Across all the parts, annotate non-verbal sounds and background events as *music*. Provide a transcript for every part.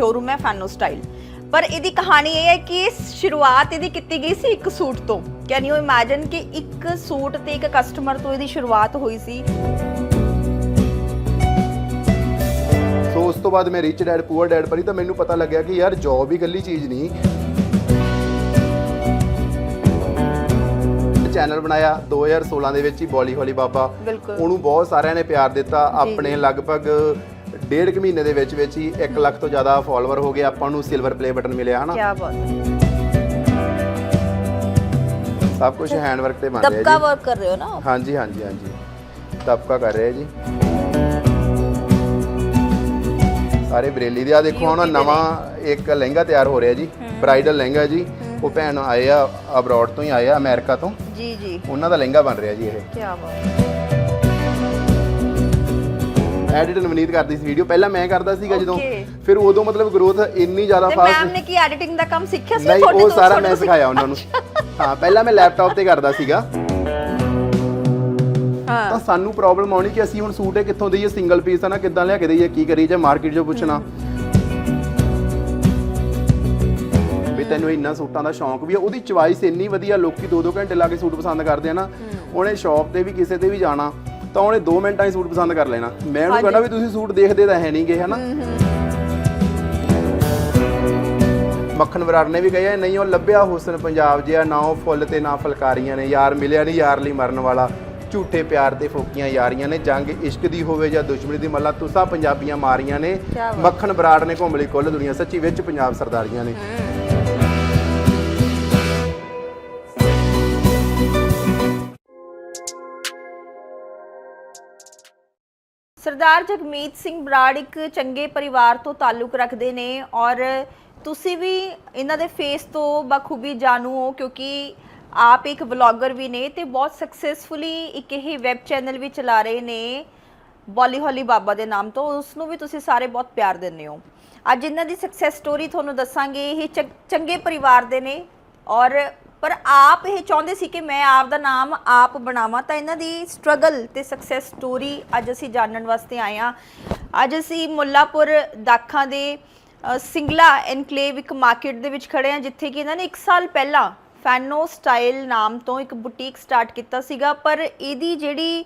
Showroom ਹੈ ਫੈਨੋ style ਪਰ ਇਹਦੀ ਕਹਾਣੀ ਇਹ ਹੈ ਕਿ ਸ਼ੁਰੂਆਤ ਇਹਦੀ ਕੀਤੀ ਗਈ ਸੀ ਇੱਕ ਸੂਟ ਤੋਂ। ਕੈਨ ਯੂ ਇਮੇਜਿਨ ਕਿ ਇੱਕ ਸੂਟ ਤੇ ਇੱਕ ਕਸਟਮਰ ਤੋਂ ਇਹਦੀ ਸ਼ੁਰੂਆਤ ਹੋਈ ਸੀ। ਸੋ ਉਸ ਤੋਂ ਬਾਅਦ ਮੈਂ ਰਿਚ ਡੈਡ ਪੂਅਰ ਡੈਡ ਪੜ੍ਹੀ ਤਾਂ ਮੈਨੂੰ ਪਤਾ ਲੱਗਿਆ ਕਿ ਯਾਰ ਜੌਬ ਹੀ ਇਕੱਲੀ ਚੀਜ਼ ਨਹੀਂ। ਚੈਨਲ ਬਣਾਇਆ 2016 ਦੇ ਵਿੱਚ ਹੀ ਬੋਲੀ ਹੋਲੀ ਬਾਬਾ। ਬਿਲਕੁਲ। ਉਹਨੂੰ ਬਹੁਤ ਸਾਰਿਆਂ ਨੇ ਪਿਆਰ ਦਿੱਤਾ। ਆਪਣੇ ਲਗਭਗ ਡੇਢ ਕੁ ਮਹੀਨੇ ਦੇ ਵਿੱਚ ਵਿੱਚ ਹੀ 1 ਲੱਖ ਤੋਂ ਜ਼ਿਆਦਾ ਫਾਲੋਅਰ ਹੋ ਗਏ ਆਪਾਂ ਨੂੰ ਸਿਲਵਰ ਪਲੇ ਬਟਨ ਮਿਲਿਆ ਹਨਾ? ਕੀ ਬਾਤ ਹੈ। ਸਭ ਕੁਝ ਹੈਂਡ ਵਰਕ ਤੇ ਬਣ ਰਿਹਾ ਜੀ। ਵਰਕ ਕਰ ਰਹੇ ਹੋ ਨਾ ਹਾਂਜੀ ਹਾਂਜੀ ਹਾਂਜੀ। ਤਬਕਾ ਕਰ ਰਿਹਾ ਜੀ। ਸਾਰੇ ਬਰੇਲੀ ਦੇ ਆ ਦੇਖੋ ਹੁਣ ਨਵਾਂ ਇੱਕ ਲਹਿੰਗਾ ਤਿਆਰ ਹੋ ਰਿਹਾ ਜੀ ਬ੍ਰਾਈਡਲ ਲਹਿੰਗਾ ਜੀ। ਉਹ ਭੈਣ ਆਏ ਆ ਅਬਰੋਡ ਤੋਂ ਹੀ ਆਏ ਆ ਅਮਰੀਕਾ ਤੋਂ। ਜੀ ਜੀ। ਉਹਨਾਂ ਦਾ ਲਹਿੰਗਾ ਬਣ ਰਿਹਾ ਜੀ ਇਹ। ਕੀ ਬਾਤ ਐਡਿਟ ਨਵਨੀਤ ਕਰਦੀ ਸੀ ਵੀਡੀਓ ਪਹਿਲਾਂ ਮੈਂ ਕਰਦਾ ਸੀਗਾ ਜਦੋਂ। Okay. ਫਿਰ ਉਦੋਂ ਮਤਲਬ ਗਰੋਥ ਇੰਨੀ ਜ਼ਿਆਦਾ ਤੇ ਮੈਮ ਫਾਸਟ ਨੇ ਕੀ ਐਡੀਟਿੰਗ ਦਾ ਕੰਮ ਸਿੱਖਿਆ ਸੀ? ਨਹੀਂ ਤੁਹਾਡੇ ਉਹ ਤੋਂ? ਸਾਰਾ ਤੁਹਾਡੇ ਮੈਂ ਤੋਂ ਸਿਖਾਇਆ ਉਹਨਾਂ ਨੂੰ। ਹਾਂ ਪਹਿਲਾਂ ਮੈਂ ਲੈਪਟਾਪ ਤੇ ਕਰਦਾ ਸੀਗਾ। ਹਾਂ। ਤਾਂ ਸਾਨੂੰ ਪ੍ਰੋਬਲਮ ਆਉਣੀ ਕਿ ਅਸੀਂ ਹੁਣ ਸੂਟ ਇਹ ਕਿੱਥੋਂ ਦਈਏ? ਸਿੰਗਲ ਪੀਸ ਆ ਨਾ ਕਿੱਦਾਂ ਲਿਆ ਕੇ ਦਈਏ? ਕੀ ਕਰੀਏ? ਜੇ ਮਾਰਕੀਟ 'ਚੋਂ ਪੁੱਛਣਾ। ਵੀ ਤੈਨੂੰ ਇੰਨਾ ਸੂਟਾਂ ਦਾ ਸ਼ੌਂਕ ਵੀ ਆ। ਉਹਦੀ ਚੁਆਇਸ ਇੰਨੀ ਵਧੀਆ ਲੋਕੀ 2-2 ਘੰਟੇ ਲਾ ਕੇ ਸੂਟ ਪਸੰਦ ਕਰਦੇ ਆ ਨਾ। ਉਹਨੇ ਸ਼ਾਪ ਤੇ ਵੀ ਕਿਸੇ ਤੇ ਵੀ ਜਾਣਾ। ਤਾਂ ਉਹਨੇ 2 ਮਿੰਟਾਂ 'ਚ ਸੂਟ ਪਸੰਦ ਕਰ ਲੈਣਾ। ਮੈਂ ਉਹਨੂੰ ਕਹਿੰਦਾ ਵੀ ਤੁਸੀਂ ਸੂਟ ਦੇਖਦੇ ਤਾਂ ਹੈ ਨਹੀਂਗੇ ਹਨਾ? ਮੱਖਣ ਬਰਾੜ ਨੇ ਵੀ ਕਿਹਾ ਨਹੀਂ ਉਹ ਲੱਭਿਆ ਹੁਸਨ ਪੰਜਾਬ ਜਿਹਾ ਨਾ ਉਹ ਫੁੱਲ ਤੇ ਨਾ ਫਲਕਾਰੀਆਂ ਨੇ। ਯਾਰ ਮਿਲਿਆ ਨਹੀਂ ਯਾਰ ਲਈ ਮਰਨ ਵਾਲਾ। ਝੂਠੇ ਪਿਆਰ ਤੇ ਫੋਕੀਆਂ ਯਾਰੀਆਂ ਨੇ। ਜੰਗ ਇਸ਼ਕ ਦੀ ਹੋਵੇ ਜਾਂ ਦੁਸ਼ਮਣੀ ਦੀ ਮੱਲਾ ਤੁਸਾਂ ਪੰਜਾਬੀਆਂ ਮਾਰੀਆਂ ਨੇ। ਮੱਖਣ ਬਰਾੜ ਨੇ ਘੁੰਮ ਲਈ ਕੁੱਲ ਦੁਨੀਆ। ਸੱਚੀ ਵਿੱਚ ਪੰਜਾਬ ਸਰਦਾਰੀਆਂ ਨੇ। ਸਰਦਾਰ ਜਗਮੀਤ ਸਿੰਘ ਬਰਾੜ ਇੱਕ ਚੰਗੇ ਪਰਿਵਾਰ ਤੋਂ ਤਾਲੁਕ ਰੱਖਦੇ ਨੇ ਔਰ ਤੁਸੀਂ ਵੀ ਇਹਨਾਂ ਦੇ ਫੇਸ ਤੋਂ ਬਖੂਬੀ ਜਾਣੂ ਹੋ ਕਿਉਂਕਿ ਆਪ ਇੱਕ ਵਲੌਗਰ ਵੀ ਨੇ ਤੇ ਬਹੁਤ ਸਕਸੈਸਫੁਲੀ ਇੱਕ ਇਹ ਵੈਬ ਚੈਨਲ ਵੀ ਚਲਾ ਰਹੇ ਨੇ ਬੋਲੀ ਹੋਲੀ ਬਾਬਾ ਦੇ ਨਾਮ ਤੋਂ। ਉਸ ਨੂੰ ਵੀ ਤੁਸੀਂ ਸਾਰੇ ਬਹੁਤ ਪਿਆਰ ਦਿੰਦੇ ਹੋ। ਅੱਜ ਇਹਨਾਂ ਦੀ ਸਕਸੈਸ ਸਟੋਰੀ ਤੁਹਾਨੂੰ ਦੱਸਾਂਗੇ। ਇਹ ਚੰਗੇ ਪਰਿਵਾਰ ਦੇ ਨੇ ਔਰ ਪਰ ਆਪ ਇਹ ਚਾਹੁੰਦੇ ਸੀ ਕਿ ਮੈਂ ਆਪ ਦਾ ਨਾਮ ਆਪ ਬਣਾਵਾਂ, ਤਾਂ ਇਹਨਾਂ ਦੀ ਸਟਰਗਲ ਤੇ ਸਕਸੈਸ ਸਟੋਰੀ ਅੱਜ ਅਸੀਂ ਜਾਣਨ ਵਾਸਤੇ ਆਏ ਹਾਂ। ਅੱਜ ਅਸੀਂ ਮੁੱਲਾਪੁਰ ਦਾਖਾਂ ਦੇ ਸਿੰਗਲਾ ਐਨਕਲੇਵ ਇੱਕ ਮਾਰਕੀਟ ਦੇ ਵਿੱਚ ਖੜੇ ਹਾਂ, ਜਿੱਥੇ ਕਿ ਇਹਨਾਂ ਨੇ 1 ਸਾਲ ਪਹਿਲਾਂ ਫੈਨੋ ਸਟਾਈਲ ਨਾਮ ਤੋਂ ਇੱਕ ਬੁਟੀਕ ਸਟਾਰਟ ਕੀਤਾ ਸੀਗਾ, ਪਰ ਇਹਦੀ ਜਿਹੜੀ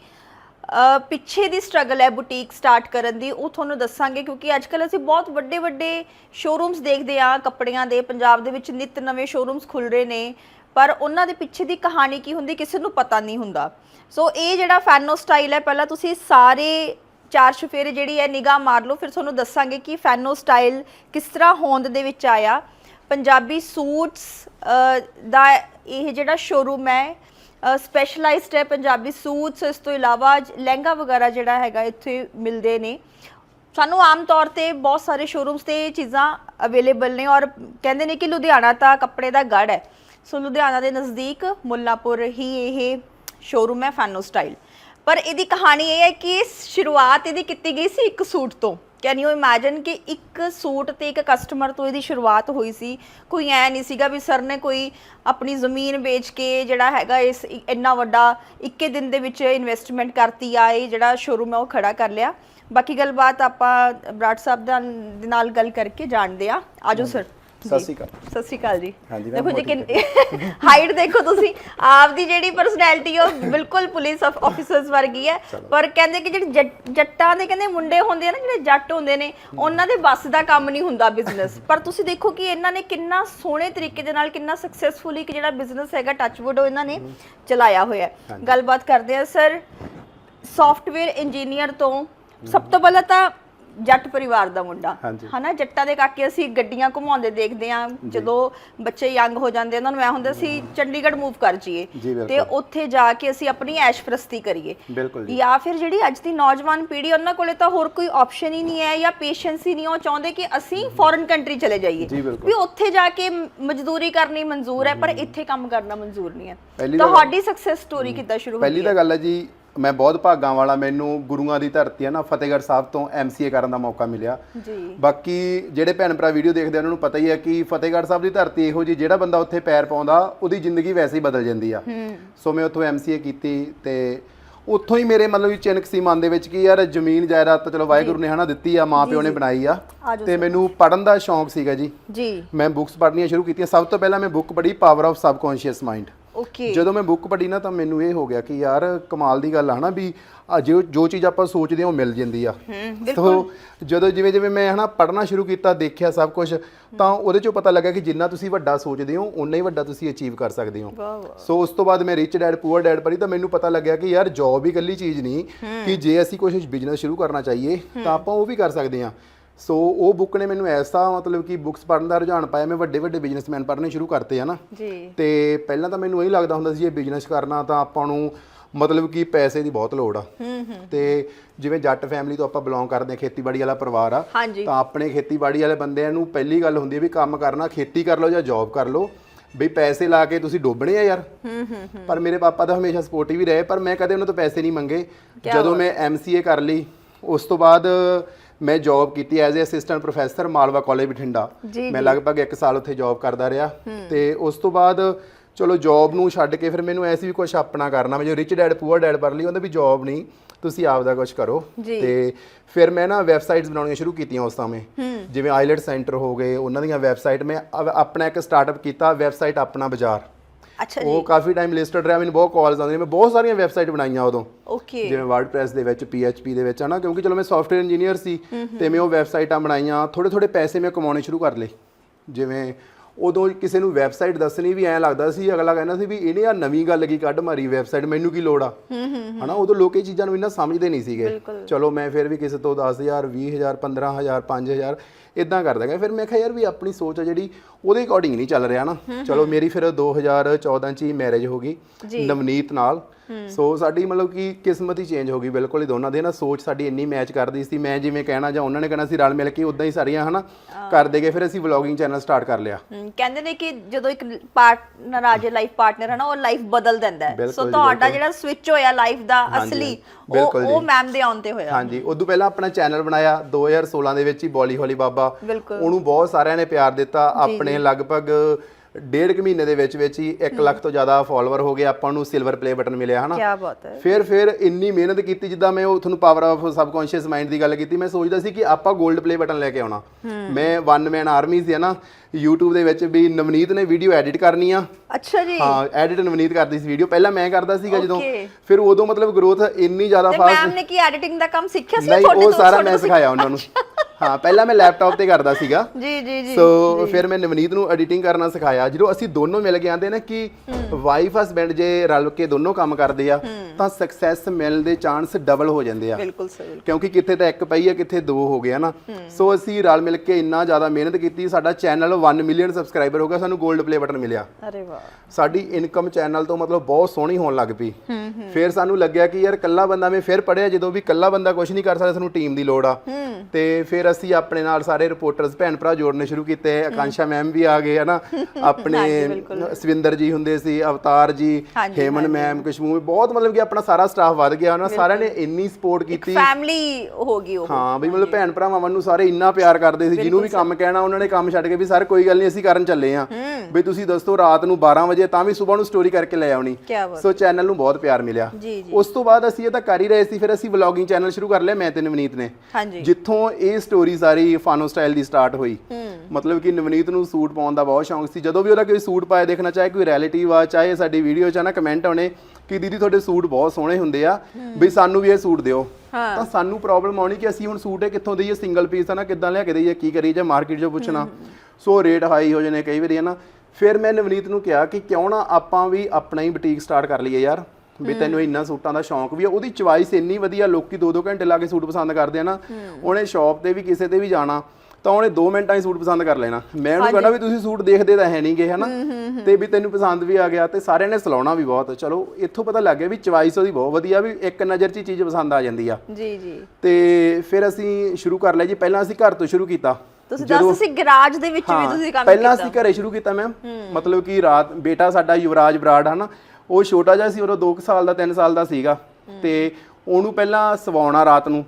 ਪਿੱਛੇ ਦੀ ਸਟਰਗਲ ਹੈ ਬੁਟੀਕ ਸਟਾਰਟ ਕਰਨ ਦੀ, ਉਹ ਤੁਹਾਨੂੰ ਦੱਸਾਂਗੇ, ਕਿਉਂਕਿ ਅੱਜ ਕੱਲ ਅਸੀਂ ਬਹੁਤ ਵੱਡੇ ਵੱਡੇ ਸ਼ੋਰੂਮਸ ਦੇਖਦੇ ਆ ਕੱਪੜਿਆਂ ਦੇ, ਪੰਜਾਬ ਦੇ ਵਿੱਚ ਨਿਤ ਨਵੇਂ ਸ਼ੋਰੂਮਸ ਖੁੱਲ ਰਹੇ ਨੇ। ਪਰ ਉਹਨਾਂ ਦੇ ਪਿੱਛੇ ਦੀ ਕਹਾਣੀ ਕੀ ਹੁੰਦੀ ਕਿਸੇ ਨੂੰ ਪਤਾ ਨਹੀਂ ਹੁੰਦਾ। ਸੋ ਇਹ ਜਿਹੜਾ ਫੈਨੋ ਸਟਾਈਲ ਹੈ, ਪਹਿਲਾਂ ਤੁਸੀਂ ਸਾਰੇ ਚਾਰ ਚੁਫੇਰੇ ਜਿਹੜੀ ਹੈ ਨਿਗਾਹ ਮਾਰ ਲਓ, ਫਿਰ ਤੁਹਾਨੂੰ ਦੱਸਾਂਗੇ ਕਿ ਫੈਨੋ ਸਟਾਈਲ ਕਿਸ ਤਰ੍ਹਾਂ ਹੋਂਦ ਦੇ ਵਿੱਚ ਆਇਆ। ਪੰਜਾਬੀ ਸੂਟਸ ਦਾ ਇਹ ਜਿਹੜਾ ਸ਼ੋਰੂਮ ਹੈ ਸਪੈਸ਼ਲਾਈਜ਼ਡ ਹੈ ਪੰਜਾਬੀ ਸੂਟਸ, ਇਸ ਤੋਂ ਇਲਾਵਾ ਲਹਿੰਗਾ ਵਗੈਰਾ ਜਿਹੜਾ ਹੈਗਾ ਇੱਥੇ ਮਿਲਦੇ ਨੇ। ਸਾਨੂੰ ਆਮ ਤੌਰ ਤੇ ਬਹੁਤ ਸਾਰੇ ਸ਼ੋਰੂਮਸ ਤੇ ਇਹ ਚੀਜ਼ਾਂ ਅਵੇਲੇਬਲ ਨੇ ਔਰ ਕਹਿੰਦੇ ਨੇ ਕਿ ਲੁਧਿਆਣਾ ਤਾਂ ਕੱਪੜੇ ਦਾ ਗੜ ਹੈ। ਸੋ ਲੁਧਿਆਣਾ ਦੇ ਨਜ਼ਦੀਕ ਮੁੱਲਾਪੁਰ ਹੀ ਇਹ ਸ਼ੋਰੂਮ ਹੈ ਫੈਨੋ ਸਟਾਈਲ ਪਰ ਇਹਦੀ ਕਹਾਣੀ ਇਹ ਹੈ ਕਿ ਸ਼ੁਰੂਆਤ ਇਹਦੀ ਕੀਤੀ ਗਈ ਸੀ ਇੱਕ ਸੂਟ ਤੋਂ। ਕੈਨ ਯੂ ਇਮੇਜਿਨ ਕਿ ਇੱਕ ਸੂਟ ਤੇ ਇੱਕ ਕਸਟਮਰ ਤੋਂ ਇਹਦੀ ਸ਼ੁਰੂਆਤ ਹੋਈ ਸੀ। ਕੋਈ ਐ ਨਹੀਂ ਸੀਗਾ ਵੀ ਸਰ ਨੇ ਕੋਈ ਆਪਣੀ ਜ਼ਮੀਨ ਵੇਚ ਕੇ ਜਿਹੜਾ ਹੈਗਾ ਇਸ ਇੰਨਾ ਵੱਡਾ ਇੱਕੇ ਦਿਨ ਦੇ ਵਿੱਚ ਇਨਵੈਸਟਮੈਂਟ ਕਰਤੀ ਆ ਇਹ ਜਿਹੜਾ ਸ਼ੋਰੂਮ ਹੈ ਉਹ ਖੜਾ ਕਰ ਲਿਆ। ਬਾਕੀ ਗੱਲਬਾਤ ਆਪਾਂ ਬਰਾੜ ਸਾਹਿਬ ਦਾ ਦੇ ਨਾਲ ਗੱਲ ਕਰਕੇ ਜਾਣਦੇ ਆ। ਆਜੋ ਸਰ ਸਤਿ ਸ਼੍ਰੀ ਅਕਾਲ। ਸਤਿ ਸ਼੍ਰੀ ਅਕਾਲ ਜੀ। ਹਾਂਜੀ, ਦੇਖੋ ma'am, ਜੀ ਬਹੁਤ ਕਿ ਹਾਈਟ ਦੇਖੋ ਤੁਸੀਂ। ਆਪ ਦੀ ਜਿਹੜੀ ਪਰਸਨੈਲਿਟੀ ਉਹ ਬਿਲਕੁਲ ਪੁਲਿਸ ਆਫੀਸਰਸ ਵਰਗੀ ਹੈ ਪਰ ਕਹਿੰਦੇ ਕਿ ਜਿਹੜੇ ਜੱਟ- ਜੱਟਾਂ ਦੇ ਕਹਿੰਦੇ ਮੁੰਡੇ ਹੁੰਦੇ ਆ ਨਾ ਜਿਹੜੇ ਜੱਟ ਹੁੰਦੇ ਨੇ ਉਹਨਾਂ ਦੇ ਬਸ ਦਾ ਕੰਮ ਨਹੀਂ ਹੁੰਦਾ ਬਿਜ਼ਨਸ ਪਰ ਤੁਸੀਂ ਦੇਖੋ ਕਿ ਇਹਨਾਂ ਨੇ ਕਿੰਨਾ ਸੋਹਣੇ ਤਰੀਕੇ ਦੇ ਨਾਲ ਕਿੰਨਾ ਸਕਸੈਸਫੁਲੀ ਕਿ ਜਿਹੜਾ ਬਿਜ਼ਨਸ ਹੈਗਾ ਟੱਚਵੁੱਡ ਉਹ ਇਹਨਾਂ ਨੇ ਚਲਾਇਆ ਹੋਇਆ। ਹੈ ਗੱਲਬਾਤ ਕਰਦੇ ਆ ਸਰ ਸੌਫਟਵੇਅਰ ਇੰਜੀਨੀਅਰ ਤੋਂ ਸਭ ਤੋਂ ਪਹਿਲਾਂ ਤਾਂ ਜੱਟ ਪਰਿਵਾਰ ਦਾ ਮੁੰਡਾ। ਹਾਂਜੀ। ਹਨਾ ਜੱਟਾਂ ਦੇ ਕਾਕੇ ਅਸੀਂ ਗੱਡੀਆਂ ਘੁਮਾਉਂਦੇ ਦੇਖਦੇ ਆ। ਜਦੋਂ ਬੱਚੇ ਯੰਗ ਹੋ ਜਾਂਦੇ ਉਹਨਾਂ ਨੂੰ ਐ ਹੁੰਦਾ ਸੀ ਚੰਡੀਗੜ੍ਹ ਮੂਵ ਕਰ ਜਾਈਏ। ਜੀ, ਬਿਲਕੁਲ। ਤੇ ਉੱਥੇ ਜਾ ਕੇ ਅਸੀਂ ਆਪਣੀ ਐਸ਼ਪ੍ਰਸਤੀ ਕਰੀਏ। ਬਿਲਕੁਲ ਜੀ। ਜਾਂ ਫਿਰ ਜਿਹੜੀ ਅੱਜ ਦੀ ਨੌਜਵਾਨ ਪੀੜ੍ਹੀ ਉਹਨਾਂ ਕੋਲੇ ਤਾਂ ਹੋਰ ਕੋਈ ਆਪਸ਼ਨ ਹੀ ਨਹੀਂ ਹੈ ਜਾਂ ਪੇਸ਼ੈਂਸ ਹੀ ਨਹੀਂ ਉਹ ਚਾਹੁੰਦੇ ਕਿ ਅਸੀਂ ਫੋਰਨ ਕੰਟਰੀ ਚਲੇ ਜਾਈਏ। ਜੀ, ਬਿਲਕੁਲ। ਵੀ ਉੱਥੇ ਜਾ ਕੇ ਮ- ਮਜ਼ਦੂਰੀ ਕਰਨੀ ਮਨਜ਼ੂਰ ਹੈ ਪਰ ਇੱਥੇ ਕੰਮ ਕਰਨਾ ਮਨਜ਼ੂਰ ਨਹੀਂ ਹੈ। ਪਹਿਲੀ ਤਾਂ- ਤੁਹਾਡੀ ਸਕਸੈਸ ਸਟੋਰੀ ਕਿੱਦਾਂ ਸ਼ੁਰੂ ਪਹਿਲੀ ਹੋਈ ਤਾਂ ਹੈ ਗੱਲ ਹੈ ਜੀ ਮੈਂ ਬਹੁਤ ਭਾਗਾਂ ਵਾਲਾ ਮੈਨੂੰ ਗੁਰੂਆਂ ਦੀ ਧਰਤੀ ਹੈ ਨਾ ਫਤਿਹਗੜ੍ਹ ਸਾਹਿਬ ਤੋਂ ਐਮਸੀਏ ਕਰਨ ਦਾ ਮੌਕਾ ਮਿਲਿਆ। ਜੀ। ਬਾਕੀ ਜਿਹੜੇ ਭੈਣ ਭਰਾ ਵੀਡੀਓ ਦੇਖਦੇ ਆ ਉਹਨਾਂ ਨੂੰ ਪਤਾ ਹੀ ਹੈ ਕਿ ਫਤਿਹਗੜ੍ਹ ਸਾਹਿਬ ਦੀ ਧਰਤੀ ਇਹੋ ਜੀ ਜਿਹੜਾ ਬੰਦਾ ਉੱਥੇ ਪੈਰ ਪਾਉਂਦਾ ਉਹਦੀ ਜ਼ਿੰਦਗੀ ਵੈਸੇ ਹੀ ਬਦਲ ਜਾਂਦੀ ਆ। ਸੋ ਮੈਂ ਉੱਥੋਂ ਐਮਸੀਏ ਕੀਤੀ ਤੇ ਉੱਥੋਂ ਹੀ ਮੇਰੇ ਮਤਲਬ ਕਿ ਚਿੰਨਕ ਸੀ ਮਨ ਦੇ ਵਿੱਚ ਕਿ ਯਾਰ ਜ਼ਮੀਨ ਜਾਇਦਾਦ ਤਾਂ ਚਲੋ ਵਾਹਿਗੁਰੂ ਨੇ ਹਨਾ ਦਿੱਤੀ ਆ ਮਾਂ ਪਿਓ ਨੇ ਬਣਾਈ ਆ। ਤੇ ਮੈਨੂੰ ਪੜਨ ਦਾ ਸ਼ੌਂਕ ਸੀਗਾ ਜੀ। ਜੀ। ਮੈਂ ਬੁੱਕਸ ਪੜ੍ਹਨੀਆਂ ਸ਼ੁਰੂ ਕੀਤੀਆਂ। ਸਭ ਤੋਂ ਪਹਿਲਾਂ ਮੈਂ ਬੁੱਕ ਪੜ੍ਹੀ power of subconscious mind okay ਜਦੋਂ ਮੈਂ ਬੁੱਕ ਪੜ੍ਹੀ ਨਾ ਤਾਂ ਮੈਨੂੰ ਇਹ ਹੋ ਗਿਆ ਕਿ ਯਾਰ ਕਮਾਲ ਦੀ ਗੱਲ ਆ ਹਨਾ ਵੀ ਆ ਜੋ ਜੋ ਚੀਜ਼ ਆਪਾਂ ਸੋਚਦੇ ਹਾਂ ਉਹ ਮਿਲ ਜਾਂਦੀ ਆ। ਹੂੰ ਸੋ ਜਦੋਂ ਜਿਵੇਂ ਜਿਵੇਂ ਮੈਂ ਹਨਾ ਪੜ੍ਹਨਾ ਸ਼ੁਰੂ ਕੀਤਾ ਦੇਖਿਆ ਸਭ ਕੁਝ ਤਾਂ ਉਹਦੇ ਚੋਂ ਪਤਾ ਲੱਗਾ ਕਿ ਜਿੰਨਾ ਤੁਸੀਂ ਵੱਡਾ ਸੋਚਦੇ ਹੋ ਉਨਾ ਹੀ ਵੱਡਾ ਤੁਸੀਂ ਅਚੀਵ ਕਰ ਸਕਦੇ ਹੋ। ਸੋ ਉਸ ਤੋਂ ਬਾਅਦ ਮੈਂ ਰਿਚ ਡੈਡ ਪੂਅਰ ਡੈਡ ਪੜ੍ਹੀ ਤਾਂ ਮੈਨੂੰ ਪਤਾ ਲੱਗਿਆ ਕਿ ਯਾਰ ਜੌਬ ਹੀ ਇਕੱਲੀ ਚੀਜ਼ ਨਹੀਂ ਕਿ ਜੇ ਅਸੀਂ ਕੁਝ ਬਿਜ਼ਨਸ ਸ਼ੁਰੂ ਕਰਨਾ ਚਾਹੀਏ ਤਾਂ ਆਪਾਂ ਉਹ ਵੀ ਕਰ ਸਕਦੇ ਹਾਂ। ਸੋ ਉਹ ਬੁੱਕ ਨੇ ਮੈਨੂੰ ਐਸਾ ਮਤਲਬ ਕਿ ਬੁੱਕਸ ਪੜ੍ਹਨ ਦਾ ਰੁਝਾਨ ਪਾਇਆ ਮੈਂ ਵੱਡੇ ਵੱਡੇ ਬਿਜ਼ਨਸਮੈਨ ਪੜ੍ਹਨੇ ਸ਼ੁਰੂ ਕਰਤੇ ਆ ਨਾ। ਜੀ। ਤੇ ਪਹਿਲਾਂ ਤਾਂ ਮੈਨੂੰ ਇਹ ਲੱਗਦਾ ਹੁੰਦਾ ਸੀ ਇਹ ਬਿਜ਼ਨਸ ਕਰਨਾ ਤਾਂ ਆਪਾਂ ਨੂੰ ਮਤਲਬ ਕਿ ਪੈਸੇ ਦੀ ਬਹੁਤ ਲੋੜ ਆ। ਹੂੰ ਹੂੰ। ਤੇ ਜਿਵੇਂ ਜੱਟ ਫੈਮਿਲੀ ਤੋਂ ਆਪਾਂ ਬਿਲੋਂਗ ਕਰਦੇ ਹਾਂ ਖੇਤੀਬਾੜੀ ਵਾਲਾ ਪਰਿਵਾਰ ਆ ਤਾਂ ਆਪਣੇ ਖੇਤੀਬਾੜੀ ਵਾਲੇ ਬੰਦਿਆਂ ਨੂੰ ਪਹਿਲੀ ਗੱਲ ਹੁੰਦੀ ਹੈ ਵੀ ਕੰਮ ਕਰਨਾ ਖੇਤੀ ਕਰ ਲਓ ਜਾਂ ਜੌਬ ਕਰ ਲਓ। ਬਈ ਪੈਸੇ ਲਾ ਕੇ ਤੁਸੀਂ ਡੋਬਣੇ ਆ ਯਾਰ। ਹੂੰ ਹੂੰ ਹੂੰ। ਪਰ ਮੇਰੇ ਪਾਪਾ ਤਾਂ ਹਮੇਸ਼ਾ ਸਪੋਰਟਿਵ ਹੀ ਰਹੇ ਪਰ ਮੈਂ ਕਦੇ ਉਹਨਾਂ ਤੋਂ ਪੈਸੇ ਨਹੀਂ ਮੰਗੇ। ਜਦੋਂ ਮੈਂ ਐਮਸੀਏ ਕਰ ਲਈ ਉਸ ਤੋਂ ਬਾਅਦ ਮੈਂ ਜੌਬ ਕੀਤੀ as a assistant professor Malwa college Bathinda. ਮੈਂ ਲਗਭਗ 1 ਸਾਲ ਉੱਥੇ ਜੌਬ ਕਰਦਾ ਰਿਹਾ। ਤੇ ਉਸ ਤੋਂ ਬਾਅਦ ਚਲੋ ਜੌਬ ਨੂੰ ਛੱਡ ਕੇ ਫਿਰ ਮੈਨੂੰ ਐਸੀ ਵੀ ਕੁਝ ਆਪਣਾ ਕਰਨਾ ਮੈਂ ਜੋ ਰਿਚ ਡੈਡ ਪੂਅਰ ਡੈਡ ਪੜ੍ਹ ਲਈ ਉਹਦਾ ਵੀ ਜੌਬ ਨਹੀਂ। ਤੁਸੀਂ ਆਪ ਦਾ ਕੁਝ ਕਰੋ। ਤੇ ਫਿਰ ਮੈਂ ਨਾ ਵੈਬਸਾਈਟਸ ਬਣਾਉਣੀਆਂ ਸ਼ੁਰੂ ਕੀਤੀਆਂ ਉਸ ਸਮੇਂ। ਜਿਵੇਂ ਆਈਲੈਟ ਸੈਂਟਰ ਹੋ ਗਏ ਉਹਨਾਂ ਦੀਆਂ ਵੈਬਸਾਈਟ ਮੈਂ ਆਪਣਾ ਇੱਕ ਸਟਾਰਟਅਪ ਕੀਤਾ ਵੈਬਸਾਈਟ ਆਪਣਾ ਬਾਜ਼ਾਰ। ਅੱਛਾ ਜੀ। ਉਹ ਕਾਫੀ ਟਾਈਮ ਲਿਸਟਡ ਰਿਹਾ ਮੈਨੂੰ ਬਹੁਤ ਕਾਲਸ ਆਉਂਦੀਆਂ ਮੈਂ ਬਹੁਤ ਸਾਰੀਆਂ ਵੈਬਸਾਈਟ ਬਣਾਈਆਂ ਉਦੋਂ। ਓਕੇ ਜਿਵੇਂ ਵਰਡਪ੍ਰੈਸ ਦੇ ਵਿੱਚ PHP ਦੇ ਵਿੱਚ ਹਨਾ? ਕਿਉਂਕਿ ਚਲੋ ਮੈਂ ਸੌਫਟਵੇਅਰ ਇੰਜੀਨੀਅਰ ਸੀ ਤੇ ਮੈਂ ਉਹ ਵੈਬਸਾਈਟਾਂ ਬਣਾਈਆਂ। ਥੋੜੇ ਥੋੜੇ ਪੈਸੇ ਮੈਂ ਕਮਾਉਣੇ ਸ਼ੁਰੂ ਕਰ ਲਏ। ਜਿਵੇਂ ਉਦੋਂ ਕਿਸੇ ਨੂੰ ਵੈਬਸਾਈਟ ਦੱਸਣੀ ਵੀ ਐਂ ਲੱਗਦਾ ਸੀ ਅਗਲਾ ਕਹਿੰਦਾ ਸੀ ਵੀ ਇਹਨੇ ਆ ਨਵੀਂ ਗੱਲ ਕੀ ਕੱਢ ਮਾਰੀ ਵੈਬਸਾਈਟ ਮੈਨੂੰ ਕੀ ਲੋੜ ਆ? ਹਨਾ ਉਦੋਂ ਲੋਕ ਇਹ ਚੀਜ਼ਾਂ ਨੂੰ ਇੰਨਾ ਸਮਝਦੇ ਨਹੀਂ ਸੀਗੇ। ਚਲੋ ਮੈਂ ਫਿਰ ਵੀ ਕਿਸੇ ਤੋਂ 10000 20000 15000 5000 ਇਦਾਂ ਕਰਦਾ ਗਿਆ ਫਿਰ ਮੈਂ ਕਿਹਾ ਯਾਰ ਵੀ ਆਪਣੀ ਸੋਚ ਆ ਜਿਹੜੀ ਉਹਦੇ ਅਕੋਰਡਿੰਗ ਨਹੀਂ ਚੱਲ ਰਿਹਾ ਨਾ। ਚਲੋ ਮੇਰੀ ਫਿਰ 2014 ਚ ਹੀ ਮੈਰਿਜ ਹੋ ਗਈ ਨਵਨੀਤ ਨਾਲ। ਸੋ ਸਾਡੀ ਮਤਲਬ ਕਿ ਕਿਸਮਤ ਹੀ ਚੇਂਜ ਹੋ ਗਈ ਬਿਲਕੁਲ ਹੀ ਦੋਨਾਂ ਦੇ ਨਾ ਸੋਚ ਸਾਡੀ ਇੰਨੀ ਮੈਚ ਕਰਦੀ ਸੀ ਮੈਂ ਜਿਵੇਂ ਕਹਿਣਾ ਜਾਂ ਉਹਨਾਂ ਨੇ ਕਹਿਣਾ ਸੀ ਰਲ ਮਿਲ ਕੇ ਉਦਾਂ ਹੀ ਸਾਰੀਆਂ ਹਨਾ? ਕਰਦੇ ਗਏ ਫਿਰ ਅਸੀਂ ਵਲੌਗਿੰਗ ਚੈਨਲ ਸਟਾਰਟ ਕਰ ਲਿਆ। ਕਹਿੰਦੇ ਨੇ ਕਿ ਜਦੋਂ ਇੱਕ ਪਾਰਟਨਰ ਆ ਜੇ ਲਾਈਫ ਪਾਰਟਨਰ ਹੈ ਨਾ ਉਹ ਲਾਈਫ ਬਦਲ ਦਿੰਦਾ ਹੈ। ਸੋ ਤੁਹਾਡਾ ਜਿਹੜਾ ਸਵਿਚ ਹੋਇਆ ਲਾਈਫ ਦਾ ਅਸਲੀ ਉਹ ਉਹ। ਮੈਮ ਦੇ ਆਉਣ ਤੇ ਹੋਇਆ। ਹਾਂਜੀ ਉਦੋਂ ਪਹਿਲਾਂ ਆਪਣਾ ਚੈਨਲ ਬਣਾਇਆ 2016 ਦੇ ਵਿੱਚ ਹੀ ਬੋਲੀ ਹੋਲੀ ਬਾਬਾ ਉਹਨੂੰ ਬਹੁਤ ਸਾਰਿਆਂ ਨੇ ਪਿਆਰ ਦਿੱਤਾ ਆਪਣੇ ਲਗਭਗ ਡੇਢ ਕੁ ਮਹੀਨੇ ਦੇ ਵਿੱਚ ਵਿੱਚ ਹੀ 1 ਲੱਖ ਤੋਂ ਜ਼ਿਆਦਾ ਫਾਲੋਅਰ ਹੋ ਗਏ ਆਪਾਂ ਨੂੰ ਸਿਲਵਰ ਪਲੇ ਬਟਨ ਮਿਲਿਆ ਹਨਾ? ਕੀ ਬਾਤ ਹੈ। ਫਿਰ ਫਿਰ ਇੰਨੀ ਮਿਹਨਤ ਕੀਤੀ ਜਿੱਦਾਂ ਮੈਂ ਉਹ ਤੁਹਾਨੂੰ ਪਾਵਰ ਆਫ ਸਬਕੌਂਸ਼ੀਅਸ ਮਾਈਂਡ ਦੀ ਗੱਲ ਕੀਤੀ ਮੈਂ ਸੋਚਦਾ ਸੀ ਕਿ ਆਪਾਂ 골ਡ ਪਲੇ ਬਟਨ ਲੈ ਕੇ ਆਉਣਾ। ਮੈਂ ਵਨ ਮੈਨ ਆਰਮੀ ਸੀ ਨਾ YouTube ਦੇ ਵਿੱਚ ਵੀ ਨਵਨੀਤ ਨੇ ਵੀਡੀਓ ਐਡਿਟ ਕਰਨੀ ਆ। ਅੱਛਾ ਜੀ। ਹਾਂ ਐਡਿਟ ਨਵਨੀਤ ਕਰਦੀ ਸੀ ਵੀਡੀਓ ਪਹਿਲਾਂ ਮੈਂ ਕਰਦਾ ਸੀਗਾ ਜਦੋਂ। Okay. ਫਿਰ ਉਦੋਂ ਮਤਲਬ ਗਰੋਥ ਇੰਨੀ ਜ਼ਿਆਦਾ ਤੇ ਫਾਸਟ ਮੈਮ ਨੇ ਕੀ ਐਡੀਟਿੰਗ ਦਾ ਕੰਮ ਸਿੱਖਿਆ ਸੀ ਨਹੀਂ ਤੁਹਾਡੇ ਉਹ ਤੋਂ? ਸਾਰਾ ਤੁਹਾਡੇ ਮੈਂ ਤੋਂ ਸਿਖਾਇਆ ਉਹਨਾਂ ਨੂੰ। ਹਾਂ ਪਹਿਲਾਂ ਮੈਂ ਲੈਪਟਾਪ ਤੇ ਕਰਦਾ ਸੀਗਾ। ਜੀ ਜੀ ਜੀ ਸੋ ਫਿਰ ਮੈਂ ਨਵਨੀਤ ਨੂੰ ਐਡੀਟਿੰਗ ਕਰਨਾ ਸਿਖਾਇਆ। ਜਦੋਂ ਅਸੀਂ ਦੋਨੋਂ ਮਿਲ ਕੇ ਆਂਦੇ ਨੇ ਕਿ ਵਾਈਫ ਹਸਬੈਂਡ ਜੇ ਰਲ ਕੇ ਦੋਨੋਂ ਕੰਮ ਕਰਦੇ ਆ ਤਾਂ ਸਕਸੈਸ ਮਿਲਣ ਦੇ ਚਾਂਸ ਡਬਲ ਹੋ ਜਾਂਦੇ ਆ। ਬਿਲਕੁਲ ਸਹੀ ਬਿਲਕੁਲ। ਕਿਉਂਕਿ ਕਿੱਥੇ ਤਾਂ ਇੱਕ ਪਈ ਆ ਕਿੱਥੇ ਦੋ ਹੋ ਗਿਆ ਨਾ ਸੋ ਅਸੀਂ ਰਲ ਮਿਲ ਕੇ ਇੰਨਾ ਜ਼ਿਆਦਾ ਮਿਹਨਤ ਕੀਤੀ ਸਾਡਾ ਚੈਨਲ 1 ਮਿਲੀਅਨ ਸਬਸਕ੍ਰਾਈਬਰ ਹੋ ਗਿਆ ਸਾਨੂੰ 골ਡ ਪਲੇ ਬਟਨ ਮਿਲਿਆ। ਅਰੇ ਵਾਹ। ਸਾਡੀ ਇਨਕਮ ਚੈਨਲ ਤੋਂ ਮਤਲਬ ਬਹੁਤ ਸੋਹਣੀ ਹੋਣ ਲੱਗ ਪਈ। ਫਿਰ ਸਾਨੂੰ ਲੱਗਿਆ ਕਿ ਯਾਰ ਕੱਲਾ ਬੰਦਾ ਮੈਂ ਫਿਰ ਪੜਿਆ ਜਦੋਂ ਵੀ ਕੱਲਾ ਬੰਦਾ ਕੁਝ ਨਹੀਂ ਕਰ ਸਕਦਾ ਸਾਨੂੰ ਟੀਮ ਦੀ ਲੋੜ ਆ। ਤੇ ਫਿਰ ਅਸੀਂ ਆਪਣੇ ਨਾਲ ਸਾਰੇ ਰਿਪੋਰਟਰਸ ਭੈਣ ਭਰਾ ਜੋੜਨੇ ਸ਼ੁਰੂ ਕੀਤੇ। ਆਕਾਂਸ਼ਾ ਮੈਮ ਵੀ ਆ ਗਏ ਹਨਾ? ਆਪਣੇ ਸਵਿੰਦਰ ਜੀ ਹੁੰਦੇ ਸੀ ਅਵਤਾਰ ਜੀ ਹੇਮਨ ਮੈਮ ਕਸ਼ਮੂ ਬਹੁਤ ਮਤਲਬ ਕਿ ਆਪਣਾ ਸਾਰਾ ਸਟਾਫ ਵੱਧ ਗਿਆ ਉਹਨਾਂ ਸਾਰਿਆਂ ਨੇ ਇੰਨੀ ਸਪੋਰਟ ਕੀਤੀ। ਫੈਮਿਲੀ ਹੋ ਗਈ ਉਹ। ਹਾਂ ਵੀ ਮਤਲਬ ਭੈਣ ਭਰਾਵਾਂ ਨੂੰ ਸਾਰੇ ਇੰਨਾ ਪਿਆਰ ਕਰਦੇ ਸੀ ਜਿਹਨੂੰ ਵੀ ਕੰਮ ਕਹਿਣਾ ਉਹਨਾਂ ਨੇ ਕੰਮ ਛੱਡ ਕੇ ਵੀ ਸਰ ਕੋਈ ਗੱਲ ਨਹੀਂ ਅਸੀਂ ਕਰਨ ਚੱਲੇ ਆਂ ਵੀ ਤੁਸੀਂ ਦੱਸੋ ਰਾਤ ਨੂੰ 12 ਵਜੇ ਤਾਂ ਵੀ ਸਵੇਰ ਨੂੰ ਸਟੋਰੀ ਕਰਕੇ ਲੈ ਆਉਣੀ। ਕਿਆ ਬਾਤ। ਸੋ ਚੈਨਲ ਨੂੰ ਬਹੁਤ ਪਿਆਰ ਮਿਲਿਆ। ਜੀ ਜੀ। ਉਸ ਤੋਂ ਬਾਅਦ ਅਸੀਂ ਇਹ ਤਾਂ ਕਰ ਹੀ ਰਹੇ ਸੀ ਫਿਰ ਅਸੀਂ ਵਲੌਗਿੰਗ ਚੈਨਲ ਸ਼ੁਰੂ ਕਰ ਲਿਆ ਮੈਂ ਤੇ ਨਵਨੀਤ ਨੇ। ਹਾਂਜੀ। ਜਿੱਥੋਂ ਇਹ ਸਟੋਰੀ ਸਾਰੀ ਫਾਨੋ ਸਟਾਈਲ ਦੀ ਸਟਾਰਟ ਹੋਈ। ਮਤਲਬ ਕਿ ਨਵਨੀਤ ਨੂੰ ਸੂਟ ਪਾਉਣ ਦਾ ਬਹੁਤ ਸ਼ੌਂਕ ਸੀ। ਜਦੋਂ ਵੀ ਉਹਦਾ ਕੋਈ ਸੂਟ ਪਾਇਆ ਦੇਖਣਾ ਚਾਹੇ ਕੋਈ ਰਿਲੇਟਿਵ ਆ ਚਾਹੇ ਸਾਡੀ ਵੀਡੀਓ 'ਚ ਆ ਨਾ ਕਮੈਂਟ ਆਉਣੇ ਕਿ ਦੀਦੀ ਤੁਹਾਡੇ ਸੂਟ ਬਹੁਤ ਸੋਹਣੇ ਹੁੰਦੇ ਆ ਵੀ ਸਾਨੂੰ ਵੀ ਇਹ ਸੂਟ ਦਿਓ। ਹਾਂ। ਤਾਂ ਸਾਨੂੰ ਪ੍ਰੋਬਲਮ ਆਉਣੀ ਕਿ ਅਸੀਂ ਹੁਣ ਸੂਟ ਇਹ ਕਿੱਥੋਂ ਦਈਏ ਸਿੰਗਲ ਪੀਸ ਆ ਨਾ ਕਿੱਦਾਂ ਲਿਆ ਕੇ ਦਈਏ ਕੀ ਕਰੀਏ ਜਾਂ ਮਾਰਕੀਟ 'ਚੋਂ ਪੁੱਛਣਾ। ਸੋ ਰੇਟ ਹਾਈ ਹੋ ਜਾਣੇ ਕਈ ਵਾਰੀ ਹੈ ਨਾ? ਫਿਰ ਮੈਂ ਨਵਨੀਤ ਨੂੰ ਕਿਹਾ ਕਿ ਕਿਉਂ ਨਾ ਆਪਾਂ ਵੀ ਆਪਣਾ ਹੀ ਬੁਟੀਕ ਸਟਾਰਟ ਕਰ ਲਈਏ ਯਾਰ। ਵੀ ਤੈਨੂੰ ਇੰਨਾ ਸੂਟਾਂ ਦਾ ਸ਼ੌਂਕ ਵੀ ਆ ਉਹਦੀ ਚੁਆਇਸ ਇੰਨੀ ਵਧੀਆ ਲੋਕੀ 2-2 ਘੰਟੇ ਲਾ ਕੇ ਸੂਟ ਪਸੰਦ ਕਰਦੇ ਆ ਨਾ। ਉਹਨੇ ਸ਼ਾਪ ਤੇ ਵੀ ਕਿਸੇ ਤੇ ਵੀ ਜਾਣਾ ਤਾਂ ਉਹਨੇ 2 ਮਿੰਟਾਂ 'ਚ ਸੂਟ ਪਸੰਦ ਕਰ ਲੈਣਾ। ਮੈਂ ਉਹਨੂੰ ਕਹਿੰਦਾ ਵੀ ਤੁਸੀਂ ਸੂਟ ਦੇਖਦੇ ਤਾਂ ਹੈ ਨਹੀਂਗੇ ਹਨਾ? ਤੇ ਵੀ ਤੈਨੂੰ ਪਸੰਦ ਵੀ ਆ ਗਿਆ ਤੇ ਸਾਰਿਆਂ ਨੇ ਸਲਾਉਣਾ ਵੀ ਬਹੁਤ। ਚਲੋ ਇੱਥੋਂ ਪਤਾ ਲੱਗ ਗਿਆ ਵੀ ਚੁਆਇਸ ਉਹਦੀ ਬਹੁਤ ਵਧੀਆ ਵੀ ਇੱਕ ਨਜ਼ਰ 'ਚ ਹੀ ਚੀਜ਼ ਪਸੰਦ ਆ ਜਾਂਦੀ ਆ। ਜੀ ਜੀ। ਤੇ ਫਿਰ ਅਸੀਂ ਸ਼ੁਰੂ ਕਰ ਲਿਆ ਜੀ। ਪਹਿਲਾਂ ਅਸੀਂ ਘਰ ਤੋਂ ਸ਼ੁਰੂ ਕੀਤਾ। ਤੁਸੀਂ ਦੱਸ ਸੀ ਗਰਾਜ ਦੇ ਵਿੱਚ ਵੀ ਤੁਸੀਂ ਕੰਮ ਪਹਿਲਾਂ ਅਸੀਂ ਘਰੇ ਸ਼ੁਰੂ ਕੀਤਾ ਮੈਮ ਮਤਲਬ ਕਿ ਰਾਤ ਬੇਟਾ ਸਾਡਾ ਯੁਵਰਾਜ ਬਰਾੜ ਹਨਾ ਉਹ ਛੋਟਾ ਜਿਹਾ ਸੀ ਉਦੋਂ 2 ਸਾਲ ਦਾ 3 ਸਾਲ ਦਾ ਸੀਗਾ। ਤੇ ਉਹਨੂੰ ਪਹਿਲਾਂ ਸਵਾਉਣਾ ਰਾਤ ਨੂੰ।